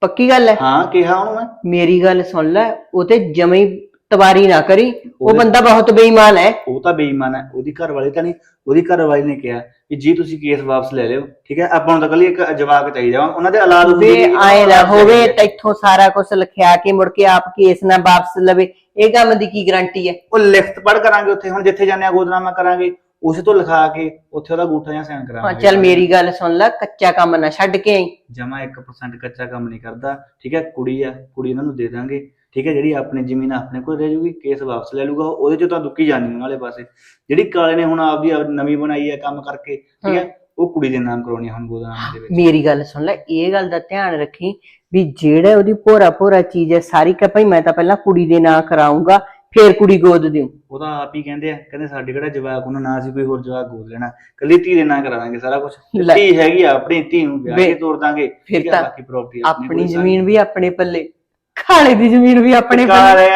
Speaker 1: ਪੱਕੀ ਗੱਲ ਹੈ?
Speaker 6: ਹਾਂ ਕਿਹਾ ਉਹਨੂੰ ਮੈਂ।
Speaker 1: ਮੇਰੀ ਗੱਲ ਸੁਣ ਲੈ ਉਹ ਤੇ ਜਮੇ ਤਵਾਰੀ ਨਾ ਕਰੀ। ਉਹ
Speaker 6: ਉਹਦੇ-
Speaker 1: ਬੰਦਾ ਬਹੁਤ ਬੇਈਮਾਨ ਹੈ।
Speaker 6: ਉਹ ਤਾਂ ਬੇਈਮਾਨ ਹੈ। ਉਹਦੀ ਘਰ ਵਾਲੀ ਤਾਂ ਨਹੀਂ ਉਹਦੀ ਘਰ ਵਾਲੀ ਨੇ ਕਿਹਾ ਕਿ ਜੀ ਤੁਸੀਂ ਕੇਸ ਵਾਪਸ ਲੈ ਲਿਓ ਠੀਕ ਹੈ? ਆਪਾਂ ਨੂੰ ਤਾਂ ਕੱਲੀ ਇੱਕ ਜਵਾਬ ਚਾਹੀਦਾ ਵਾ। ਉਹਨਾਂ ਦੇ ਔਲਾਦ ਹੁੰਦੀ
Speaker 1: ਵੇ
Speaker 6: ਨਹੀਂ,
Speaker 1: ਆਏ
Speaker 6: ਨੂੰ
Speaker 1: ਨਾ
Speaker 6: ਔਲਾਦ
Speaker 1: ਹੋਵੇ
Speaker 6: ਚਾਹੀਦੀ ਹੈ।
Speaker 1: ਤੈਥੋਂ ਸਾਰਾ ਕੁਝ ਲਿਖਿਆ ਕੇ ਮੁੜ ਕੇ ਆਪ ਕੇਸ ਨਾ ਵਾਪਸ ਲਵੇ। ਇਹ ਕੰਮ ਦੀ ਕੀ ਗਾਰੰਟੀ ਹੈ?
Speaker 6: ਉਹ ਲਿਖਤ ਪੜ ਕਰਾਂਗੇ ਉੱਥੇ। ਹੁਣ ਜਿੱਥੇ ਜਾਂਦੇ ਆ ਗੋਦਨਾਮਾ ਕਰਾਂਗੇ। ਉਸੇ ਤੋਂ ਲਿਖਾ ਕੇ ਉੱਥੇ ਉਹਦਾ ਗੂਠਾ ਜਾਂ ਸਾਈਨ
Speaker 1: ਹਾਂ
Speaker 6: ਕਰਾਵਾਂਗੇ
Speaker 1: ਚੱਲ ਮੇਰੀ ਗੱਲ ਸੁਣ ਲੈ ਕੱਚਾ ਕੰਮ ਨਾ ਛੱਡ ਕੇ ਆਈ।
Speaker 6: ਜਮਾ 1% ਕੱਚਾ ਕੰਮ ਨਹੀਂ ਕਰਦਾ ਠੀਕ ਹੈ? ਕੁੜੀ ਆ ਕੁੜੀ ਉਹਨਾਂ ਨੂੰ ਦੇ ਦਾਂਗੇ। ਠੀਕ ਹੈ? ਜਿਹੜੀ ਆਪਣੀ ਜ਼ਮੀਨ ਆਪਣੇ ਕੋਲ ਰਹਿ ਜੂਗੀ ਕੇਸ ਵਾਪਸ ਲੈ ਲੂਗਾ ਉਹਦੇ ਚੋਂ ਤਾਂ ਦੁੱਕੀ ਜਾਣੀ ਉਹਨਾਂ ਵਾਲੇ ਪਾਸੇ। ਜਿਹੜੀ ਕਾਲੇ ਨੇ ਹੁਣ ਆਪਦੀ ਆਪ ਨਵੀਂ ਬਣਾਈ ਹੈ ਕੰਮ ਕਰਕੇ ਠੀਕ ਹੈ? ਉਹ ਕੁੜੀ ਦੇ ਨਾਮ ਕਰਾਉਣੀ ਆ ਹੁਣ ਗੋਦਨਾਮੇ ਦੇ ਵਿੱਚ।
Speaker 1: ਮੇਰੀ ਗੱਲ ਸੁਣ ਲੈ ਇਹ ਗੱਲ ਦਾ ਧਿਆਨ ਰੱਖੀ ਵੀ ਜਿਹੜਾ ਉਹਦੀ ਭੋਰਾ ਭੋਰਾ ਚੀਜ਼ ਹੈ ਸਾਰੀ ਕਹ ਭਾਈ ਮੈਂ ਤਾਂ ਪਹਿਲਾਂ ਕੁੜੀ ਦੇ ਨਾਂ ਕਰਾਉਂਗਾ ਫੇਰ ਕੁੜੀ ਗੋਦ ਦਿਉ।
Speaker 6: ਉਹ ਤਾਂ ਆਪ ਹੀ ਕਹਿੰਦੇ ਆ ਕਹਿੰਦੇ ਸਾਡੇ ਕਿਹੜਾ ਜਵਾਕ ਉਹਨਾਂ ਨਾ ਸੀ ਕੋਈ ਹੋਰ ਜਵਾਕ ਗੋਦ ਲੈਣਾ। ਕੱਲੀ ਧੀ ਦੇ ਨਾਂ ਕਰਾ ਦਾਂਗੇ ਸਾਰਾ ਕੁਝ
Speaker 1: ਲੈ।
Speaker 6: ਧੀ ਹੈਗੀ ਆ ਆਪਣੀ ਧੀ ਨੂੰ ਵਿਆਹ
Speaker 1: ਵੇ-
Speaker 6: ਕੇ ਤੋਰ ਦਾਂਗੇ।
Speaker 1: ਫਿਰ
Speaker 6: ਠੀਕ
Speaker 1: ਤਾਂ
Speaker 6: ਬਾਕੀ ਪ੍ਰਾਪਰਟੀ
Speaker 1: ਆਪਣੀ ਜ਼ਮੀਨ ਵੀ ਆਪਣੇ ਪੱਲੇ। ਖਾਲੇ ਦੀ ਜ਼ਮੀਨ ਵੀ ਆਪਣੇ ਪੱਲੇ।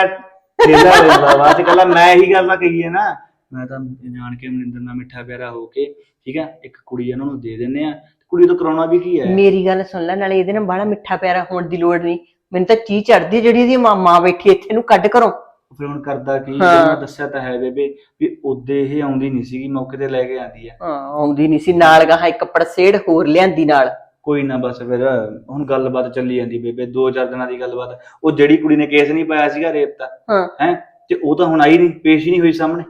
Speaker 6: ਹੋ ਕੱਲਾ ਮੈਂ ਹੀ ਗੱਲ ਕਹੀ ਹੈ ਨਾ। ਮੈਂ ਤਾਂ ਜਾਣ ਕੇ ਮਨਿੰਦਰ ਨਾਲ ਮਿੱਠਾ ਪਿਆਰਾ ਹੋ ਕੇ ਠੀਕ ਹੈ ਇੱਕ ਕੁੜੀ ਇਹਨਾਂ ਨੂੰ ਦੇ ਦਿੰਨੇ ਆ। ਕੁੜੀ ਤੋਂ ਕਰਾਉਣਾ ਵੀ ਕੀ ਹੈ?
Speaker 1: ਮੇਰੀ ਗੱਲ ਸੁਣ ਲੈ ਨਾਲੇ ਇਹਦੇ ਨਾਲ ਬੜਾ ਮਿੱਠਾ ਪਿਆਰਾ ਹੋਣ ਦੀ ਲੋੜ ਨਹੀਂ। ਮੈਨੂੰ ਤਾਂ ਚੀ ਚੜਦੀ ਜਿਹੜੀ ਇਹਦੀ ਮਾਂ ਮਾਂ ਬੈਠੀ ਇੱਥੇ ਨੂੰ ਕੱਢ ਕਰੋ
Speaker 6: ਫਿਰ ਹੁਣ ਕਰਦਾ ਕੀ
Speaker 1: ਹਾਂ।
Speaker 6: ਮੈਂ ਦੱਸਿਆ ਤਾਂ ਹੈ ਬੇਬੇ ਵੀ ਉਹਦੇ ਇਹ ਆਉਂਦੀ ਨਹੀਂ ਸੀਗੀ ਮੌਕੇ ਤੇ ਲੈ ਕੇ ਆਂਦੀ ਹੈ।
Speaker 1: ਹਾਂ ਆਉਂਦੀ ਨਹੀਂ ਸੀ। ਨਾਲ ਗਾਹਾਂ ਇੱਕ ਪੜਸੇੜ ਹੋਰ ਲਿਆਂਦੀ ਨਾਲ।
Speaker 6: ਕੋਈ ਨਾ ਬਸ ਫਿਰ ਹੁਣ ਗੱਲਬਾਤ ਚੱਲੀ ਜਾਂਦੀ ਬੇਬੇ ਦੋ ਚਾਰ ਦਿਨਾਂ ਦੀ ਗੱਲਬਾਤ। ਉਹ ਜਿਹੜੀ ਕੁੜੀ ਨੇ ਕੇਸ ਨਹੀਂ ਪਾਇਆ ਸੀਗਾ ਰੇਪ ਦਾ
Speaker 1: ਹਾਂ।
Speaker 6: ਹੈ? ਤੇ ਉਹ ਤਾਂ ਹੁਣ ਆਈ ਨਹੀਂ ਪੇਸ਼ ਹੀ ਨਹੀਂ ਹੋਈ ਸਾਹਮਣੇ।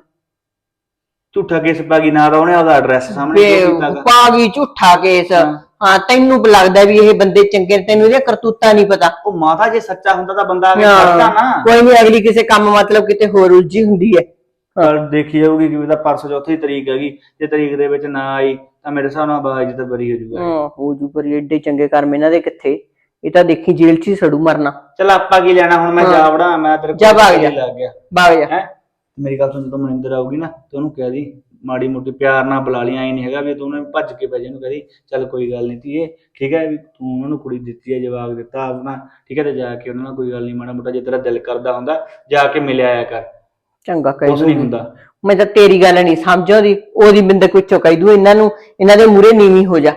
Speaker 6: ਝੂਠਾ ਕੇਸ ਪਾ ਗਈ ਨਾ ਤਾਂ ਉਹਨੇ ਉਹਦਾ ਐਡਰੈਸ ਸਾਹਮਣੇ
Speaker 1: ਵੇ
Speaker 6: ਕਿਉਂ ਕੀਤਾ ਗਾ?
Speaker 1: ਝੂਠਾ ਕੇਸ
Speaker 6: ਹਾਂ।
Speaker 1: ਹਾਂ ਤੈਨੂੰ ਲੱਗਦਾ ਵੀ ਇਹ ਬੰਦੇ ਚੰਗੇ ਨੇ, ਤੈਨੂੰ ਇਹਦੀਆਂ ਕਰਤੂਤਾਂ ਨਹੀਂ ਪਤਾ
Speaker 6: ਉਹ ਮਾਤਾ ਜੇ ਸੱਚਾ ਹੁੰਦਾ ਤਾਂ ਬੰਦਾ ਆ ਕੇ
Speaker 1: ਹਾਂ।
Speaker 6: ਫੜਦਾ ਨਾ
Speaker 1: ਕੋਈ ਨਹੀਂ ਅਗਲੀ ਕਿਸੇ ਕੰਮ ਮਤਲਬ ਕਿਤੇ ਹੋਰ ਉਲਝੀ ਹੁੰਦੀ ਹੈ
Speaker 6: ਪਰ ਦੇਖੀ ਜਾਊਗੀ ਕਿ ਉਹਦਾ ਪਰਸੋਂ ਚੌਥੀ ਤਰੀਕ ਹੈਗੀ ਜੇ ਤਰੀਕ ਦੇ ਵਿੱਚ ਨਾ ਆਈ ਤਾਂ ਮੇਰੇ ਹਿਸਾਬ ਨਾਲ ਬਾਜ ਤਾਂ ਬਰੀ ਹੋ ਜਾਊਗਾ
Speaker 1: ਹਾਂ ਹੋ ਜੂ ਪਰ ਏਡੇ ਚੰਗੇ ਕਰਮ ਇਹਨਾਂ ਦੇ ਕਿੱਥੇ ਇਹ ਤਾਂ ਦੇਖੀ ਜੇਲ੍ਹ 'ਚ ਹੀ ਸੜੂ ਮਰਨਾ
Speaker 6: ਚਲ ਆਪਾਂ ਕੀ ਲੈਣਾ ਹੁਣ ਮੈਂ
Speaker 1: ਹਾਂ।
Speaker 6: ਜਾ ਵੜਾ ਮੈਂ ਤੇਰੇ
Speaker 1: ਜਾ ਭਾਗ ਜਾ।
Speaker 6: ਲੱਗ ਗਿਆ
Speaker 1: ਬਾਗ ਜਾ
Speaker 6: ਹੈ ਮੇਰੀ ਗੱਲ ਸੁਣ ਜਦੋਂ ਮਨਿੰਦਰ ਆਊਗੀ ਨਾ ਤੇ ਉਹਨੂੰ ਕਹਿ ਦੀ ਮਾੜੀ ਮੋਟੀ ਪਿਆਰ ਨਾਲ ਬੁਲਾ ਲਈ ਐ ਨਹੀਂ ਹੈਗਾ ਵੀ ਤੂੰ ਉਹਨੇ ਭੱਜ ਕੇ ਪੈ ਜਾ ਉਹਨੂੰ ਕਹਦੀ ਚੱਲ ਕੋਈ ਗੱਲ ਨਹੀਂ ਧੀਏ ਠੀਕ ਹੈ ਵੀ ਤੂੰ ਉਹਨਾਂ ਨੂੰ ਕੁੜੀ ਦਿੱਤੀ ਹੈ ਜਵਾਬ ਦਿੱਤਾ ਆਪਣਾ ਠੀਕ ਹੈ ਤੇ ਜਾ ਕੇ ਉਹਨਾਂ ਨਾਲ ਕੋਈ ਗੱਲ ਨਹੀਂ ਮਾੜਾ ਮੋਟਾ ਜੇ ਤੇਰਾ ਦਿਲ ਕਰਦਾ ਹੁੰਦਾ ਜਾ ਕੇ ਮਿਲ ਆਇਆ ਕਰ।
Speaker 1: ਚੰਗਾ ਕਹਿ
Speaker 6: ਕੁਛ ਨਹੀਂ
Speaker 1: ਦੂੰਗੀ।
Speaker 6: ਹੁੰਦਾ।
Speaker 1: ਮੈਂ ਤਾਂ ਤੇਰੀ ਗੱਲ ਨਹੀਂ ਸਮਝਾਉਂਦੀ ਉਹਦੀ ਬਿੰਦਕ ਵਿੱਚੋਂ ਕਹਿ ਦੂ ਇਹਨਾਂ ਨੂੰ ਇਹਨਾਂ ਦੇ ਮੂਰੇ ਨੀਵੀਂ ਹੋ ਜਾ।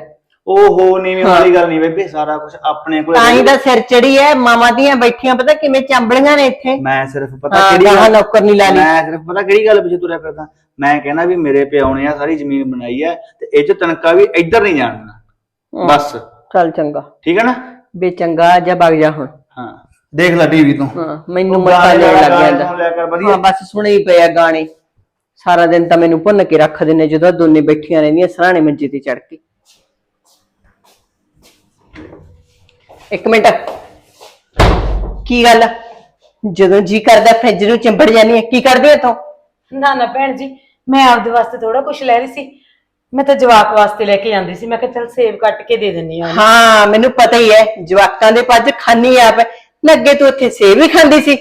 Speaker 6: ਓਹੋ ਨੀਵੇਂ ਵਾਲੀ ਗੱਲ ਨਹੀਂ ਬੇਬੇ ਸਾਰਾ ਕੁਝ ਆਪਣੇ ਕੋਲ
Speaker 1: ਤਾਂ ਹੀ ਤਾਂ ਸਿਰ ਚੜੀ ਐ ਮਾਮਾ ਦੀਆਂ ਬੈਠੀਆਂ ਪਤਾ ਕਿਵੇਂ ਚਾਂਬਲੀਆਂ ਨੇ ਇੱਥੇ।
Speaker 6: ਮੈਂ ਸਿਰਫ ਪਤਾ
Speaker 1: ਹਾਂ
Speaker 6: ਕਿਹੜੀ
Speaker 1: ਗਾਹਾਂ
Speaker 6: ਗੱਲ
Speaker 1: ਨੌਕਰ ਨਹੀਂ ਲਾ ਲਈ।
Speaker 6: ਮੈਂ ਸਿਰਫ ਪਤਾ ਕਿਹੜੀ ਗੱਲ ਪਿੱਛੇ ਤੁਰਿਆ ਫਿਰਦਾ। ਮੈਂ ਕਹਿੰਦਾ ਵੀ ਮੇਰੇ ਪਿਓ ਨੇ ਆ ਸਾਰੀ ਜ਼ਮੀਨ ਬਣਾਈ ਹੈ ਤੇ ਇਹ ਚ ਤਨਕਾ ਵੀ ਇੱਧਰ ਨਹੀਂ ਜਾਣਨਾ ਬਸ।
Speaker 1: ਚੱਲ ਚੰਗਾ।
Speaker 6: ਠੀਕ ਹੈ ਨਾ?
Speaker 1: ਬੇ ਚੰਗਾ ਜਾ ਵਗ ਜਾ ਹੁਣ।
Speaker 6: ਹਾਂ। ਦੇਖ ਲੈ ਟੀਵੀ ਤੋਂ।
Speaker 1: ਹਾਂ ਮੈਨੂੰ
Speaker 6: ਗਾਣੇ
Speaker 1: ਲੈਣ ਲੱਗ ਜਾਂਦਾ। ਹਾਂ ਬਸ ਸੁਣੇ ਹੀ ਪਿਆ ਗਾਣੇ। ਸਾਰਾ ਦਿਨ ਤਾਂ ਮੈਨੂੰ ਭੁੰਨ ਕੇ ਰੱਖ ਦਿੰਨੇ ਜਦੋਂ ਦੋਨੇ ਬੈਠੀਆਂ ਰਹਿੰਦੀਆਂ ਸਰਾਣੇ ਮੰਜੇ ਤੇ ਚੜ ਕੇ। ਇੱਕ ਮਿੰਟ। ਕੀ ਗੱਲ? ਜਦੋਂ ਜੀ ਕਰਦਾ ਫ੍ਰਿਜ ਨੂੰ ਚਿੰਬੜ ਜਾਂਦੀ ਹੈ ਕੀ ਕਰਦੇ ਹੋ ਤੂੰ
Speaker 7: ਨਾ ਨਾ ਭੈਣ ਜੀ ਮੈਂ ਆਪਦੇ ਵਾਸਤੇ ਥੋੜਾ ਕੁਝ ਲੈ ਰਹੀ ਸੀ। ਮੈਂ ਤਾਂ ਜਵਾਕ ਵਾਸਤੇ ਲੈ ਕੇ ਜਾਂਦੀ ਸੀ। ਮੈਂ ਕਿਹਾ ਚੱਲ ਸੇਬ ਕੱਟ ਕੇ ਦੇ ਦਿੰਨੀ ਆ
Speaker 1: ਹਾਂ ਮੈਨੂੰ ਪਤਾ ਹੀ ਹੈ ਜਵਾਕਾਂ ਦੇ ਪੱਜ ਖਾਨੀ ਆਪ। ਹੈ ਅੱਗੇ ਤੂੰ ਉੱਥੇ ਸੇਬ ਹੀ ਖਾਂਦੀ ਸੀ।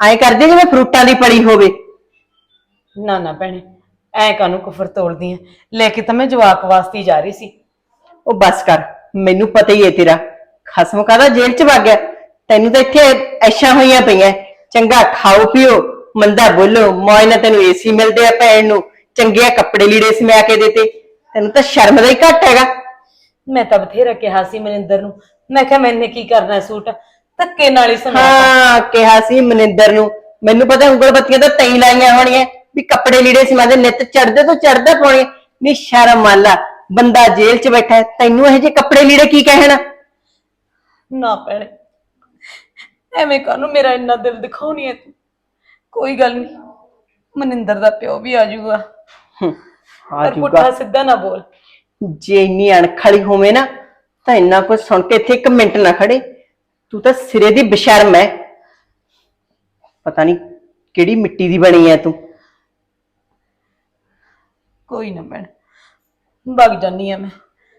Speaker 1: ਐਂ ਕਰਦੀ ਜਿਵੇਂ ਫਰੂਟਾਂ ਦੀ ਪੜੀ ਹੋਵੇ।
Speaker 7: ਨਾ ਨਾ ਭੈਣੇ ਐ ਕਾਨੂੰ ਕੁਫਰ ਤੋੜਦੀ ਐ ਲੈ ਕੇ ਤਾਂ ਮੈਂ ਜਵਾਕ ਵਾਸਤੇ ਹੀ ਜਾ ਰਹੀ ਸੀ।
Speaker 1: ਉਹ ਬਸ ਕਰ ਮੈਨੂੰ ਪਤਾ ਹੀ ਹੈ ਤੇਰਾ। ਖਸਮ ਕਾਦਾ ਜੇਲ੍ਹ ਚ ਵਗ ਗਿਆ। ਤੈਨੂੰ ਤਾਂ ਇੱਥੇ ਐਸ਼ਾਂ ਹੋਈਆਂ ਪਈਆਂ। ਚੰਗਾ ਖਾਓ ਪੀਓ ਮੰਦਾ ਬੋਲੋ। ਮੌਜ ਨਾਲ ਤੈਨੂੰ ਏਸੀ ਮਿਲਦੇ ਆ ਭੈਣ ਨੂੰ। ਚੰਗੇ ਕੱਪੜੇ ਲੀੜੇ ਸਮਿਆ ਕੇ ਦੇਤੇ। ਤੈਨੂੰ ਤਾਂ ਸ਼ਰਮ ਦਾ ਹੀ ਘੱਟ ਹੈਗਾ।
Speaker 7: ਮੈਂ ਤਾਂ ਬਥੇਰਾ ਕਿਹਾ ਸੀ ਮਨਿੰਦਰ ਨੂੰ। ਮੈਂ ਕਿਹਾ ਮੈਨੇ ਕੀ ਕਰਨਾ ਹੈ ਸੂਟ? ਧੱਕੇ ਨਾਲ ਹੀ ਸਮਾ
Speaker 1: ਹਾਂ ਕਿਹਾ ਸੀ ਮਨਿੰਦਰ ਨੂੰ। ਮੈਨੂੰ ਪਤਾ ਉਂਗਲ ਬੱਤੀਆਂ ਤਾਂ ਤੈਂ ਲਾਈਆਂ ਹੋਣੀਆਂ। ਵੀ ਕੱਪੜੇ ਲੀੜੇ ਸਮਾ ਦੇ ਨਿੱਤ ਚੜਦੇ ਤੋਂ ਚੜਦਾ ਪਾਉਣੀ। ਨੀ ਸ਼ਰਮ ਮੰਨ ਲਾ ਬੰਦਾ ਜੇਲ੍ਹ 'ਚ ਬੈਠਾ ਹੈ, ਤੈਨੂੰ ਇਹ ਜੇ ਕੱਪੜੇ ਲੀੜੇ ਕੀ ਕਹਿਣ?
Speaker 7: ਨਾ ਭੈਣੇ। ਐਵੇਂ ਕਾਨੂੰ ਮੇਰਾ ਇੰਨਾ ਦਿਲ ਦਿਖਾਉਣੀ ਐ ਤੂੰ ਕੋਈ ਗੱਲ ਨਹੀਂ ਮਨਿੰਦਰ ਦਾ ਪਿਓ ਵੀ ਆ ਜਾਊਗਾ।
Speaker 1: ਆ
Speaker 7: ਪਰ ਪੁੱਠਾ ਸਿੱਧਾ ਨਾ ਬੋਲ।
Speaker 1: ਜੇ ਇੰਨੀ ਅਣਖੜੀ ਹੋਵੇ ਨਾ ਤਾਂ ਇੰਨਾ ਕੁਝ ਸੁਣ ਕੇ ਇੱਥੇ ਇੱਕ ਮਿੰਟ ਨਾ ਖੜੇ। ਤੂੰ ਤਾਂ ਸਿਰੇ ਦੀ ਬਸ਼ਰਮ ਹੈ ਪਤਾ ਨਹੀਂ ਕਿਹੜੀ ਮਿੱਟੀ ਦੀ ਬਣੀ ਹੈ ਤੂੰ।
Speaker 7: ਕੋਈ ਨਾ ਭੈਣ ਵਗ ਜਾਨੀ ਆ ਮੈਂ।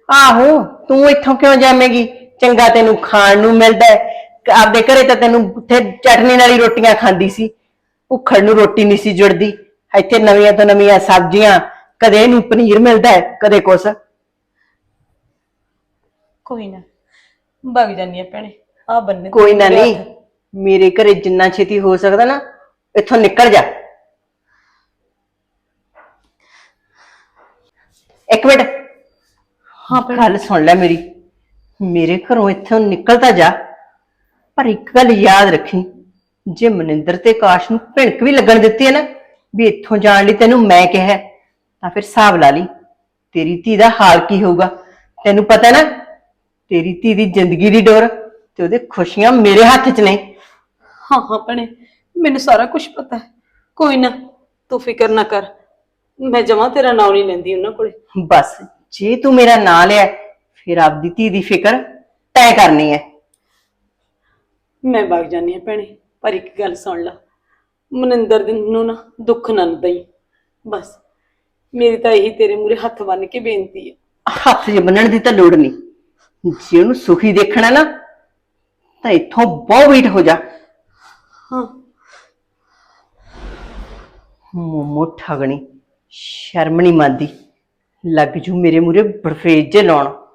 Speaker 1: ਆਹੋ ਤੂੰ ਇੱਥੋਂ ਕਿਉਂ ਜਾਵੇਂਗੀ? ਚੰਗਾ ਤੈਨੂੰ ਖਾਣ ਨੂੰ ਮਿਲਦਾ ਹੈ। ਆਪਦੇ ਘਰੇ ਤਾਂ ਤੈਨੂੰ ਉੱਥੇ ਚਟਨੀ ਨਾਲ ਹੀ ਰੋਟੀਆਂ ਖਾਂਦੀ ਸੀ। ਭੁੱਖੜ ਨੂੰ ਰੋਟੀ ਨਹੀਂ ਸੀ ਜੁੜਦੀ। ਇੱਥੇ ਨਵੀਆਂ ਤੋਂ ਨਵੀਆਂ ਸਬਜ਼ੀਆਂ ਕਦੇ ਇਹਨੂੰ ਪਨੀਰ ਮਿਲਦਾ ਹੈ ਕਦੇ ਕੁਛ।
Speaker 7: ਕੋਈ ਨਾ ਵਗ ਜਾਨੀ ਆ ਭੈਣੇ ਆ ਬੰਨੇ
Speaker 1: ਕੋਈ ਨਾ ਨਹੀਂ। ਮੇਰੇ ਘਰੇ ਜਿੰਨਾ ਛੇਤੀ ਹੋ ਸਕਦਾ ਨਾ ਇੱਥੋਂ ਨਿਕਲ ਜਾ। ਇੱਕ ਮਿੰਟ। ਹਾਂ ਗੱਲ ਸੁਣ ਲੈ ਮੇਰੀ। ਮੇਰੇ ਘਰੋਂ ਇੱਥੋਂ ਨਿਕਲ ਤਾਂ ਜਾ। ਪਰ ਇੱਕ ਗੱਲ ਯਾਦ ਰੱਖੀ ਜੇ ਮਨਿੰਦਰ ਤੇ ਕਾਸ਼ ਨੂੰ ਭਿਣਕ ਵੀ ਲੱਗਣ ਦਿੱਤੀ ਹੈ ਨਾ ਵੀ ਇੱਥੋਂ ਜਾਣ ਲਈ ਤੈਨੂੰ ਮੈਂ ਕਿਹਾ ਤਾਂ ਫਿਰ ਹਿਸਾਬ ਲਾ ਲਈ ਤੇਰੀ ਧੀ ਦਾ ਹਾਲ ਕੀ ਹੋਊਗਾ? ਤੈਨੂੰ ਪਤਾ ਨਾ ਤੇਰੀ ਧੀ ਦੀ ਜ਼ਿੰਦਗੀ ਦੀ ਡੋਰ ਤੇ ਉਹਦੇ ਖੁਸ਼ੀਆਂ ਮੇਰੇ ਹੱਥ 'ਚ ਨੇ।
Speaker 7: ਹਾਂ ਹਾਂ ਭੈਣੇ ਮੈਨੂੰ ਸਾਰਾ ਕੁਝ ਪਤਾ ਹੈ। ਕੋਈ ਨਾ ਤੂੰ ਫਿਕਰ ਨਾ ਕਰ। ਮੈਂ ਜਮਾ ਤੇਰਾ ਨਾਮ ਨਹੀਂ ਲੈਂਦੀ ਉਹਨਾਂ ਕੋਲੇ।
Speaker 1: ਬਸ ਜੇ ਤੂੰ ਮੇਰਾ ਨਾਂ ਲਿਆ ਫਿਰ ਆਪਦੀ ਧੀ ਦੀ ਫਿਕਰ ਤੈਅ ਕਰਨੀ ਹੈ।
Speaker 7: ਮੈਂ ਵਗ ਜਾਨੀ ਆ ਭੈਣੇ ਪਰ ਇੱਕ ਗੱਲ ਸੁਣ ਲੈ। ਮਨਿੰਦਰ ਦੀ ਨੂੰ ਨਾ ਦੁੱਖ ਨਾ ਦਈ ਬਸ ਮੇਰੀ ਤਾਂ ਇਹੀ ਤੇਰੇ ਮੂਰੇ ਹੱਥ ਬੰਨ ਕੇ ਬੇਨਤੀ ਹੈ।
Speaker 1: ਹੱਥ 'ਚ ਬੰਨਣ ਦੀ ਤਾਂ ਲੋੜ ਨਹੀਂ। ਜੇ ਉਹਨੂੰ ਸੁਖੀ ਦੇਖਣਾ ਨਾ ਤਾਂ ਇੱਥੋਂ ਬਹੁਤ ਵੀਟ ਹੋ ਜਾ।
Speaker 7: ਹਾਂ।
Speaker 1: ਮੋਮੋ ਠਗਣੀ ਸ਼ਰਮ ਨਹੀਂ ਮੰਨਦੀ। ਲੱਗ ਜੂ ਮੇਰੇ ਮੂਰੇ ਬਰਫੇਜ ਜੇ ਲਾਉਣ।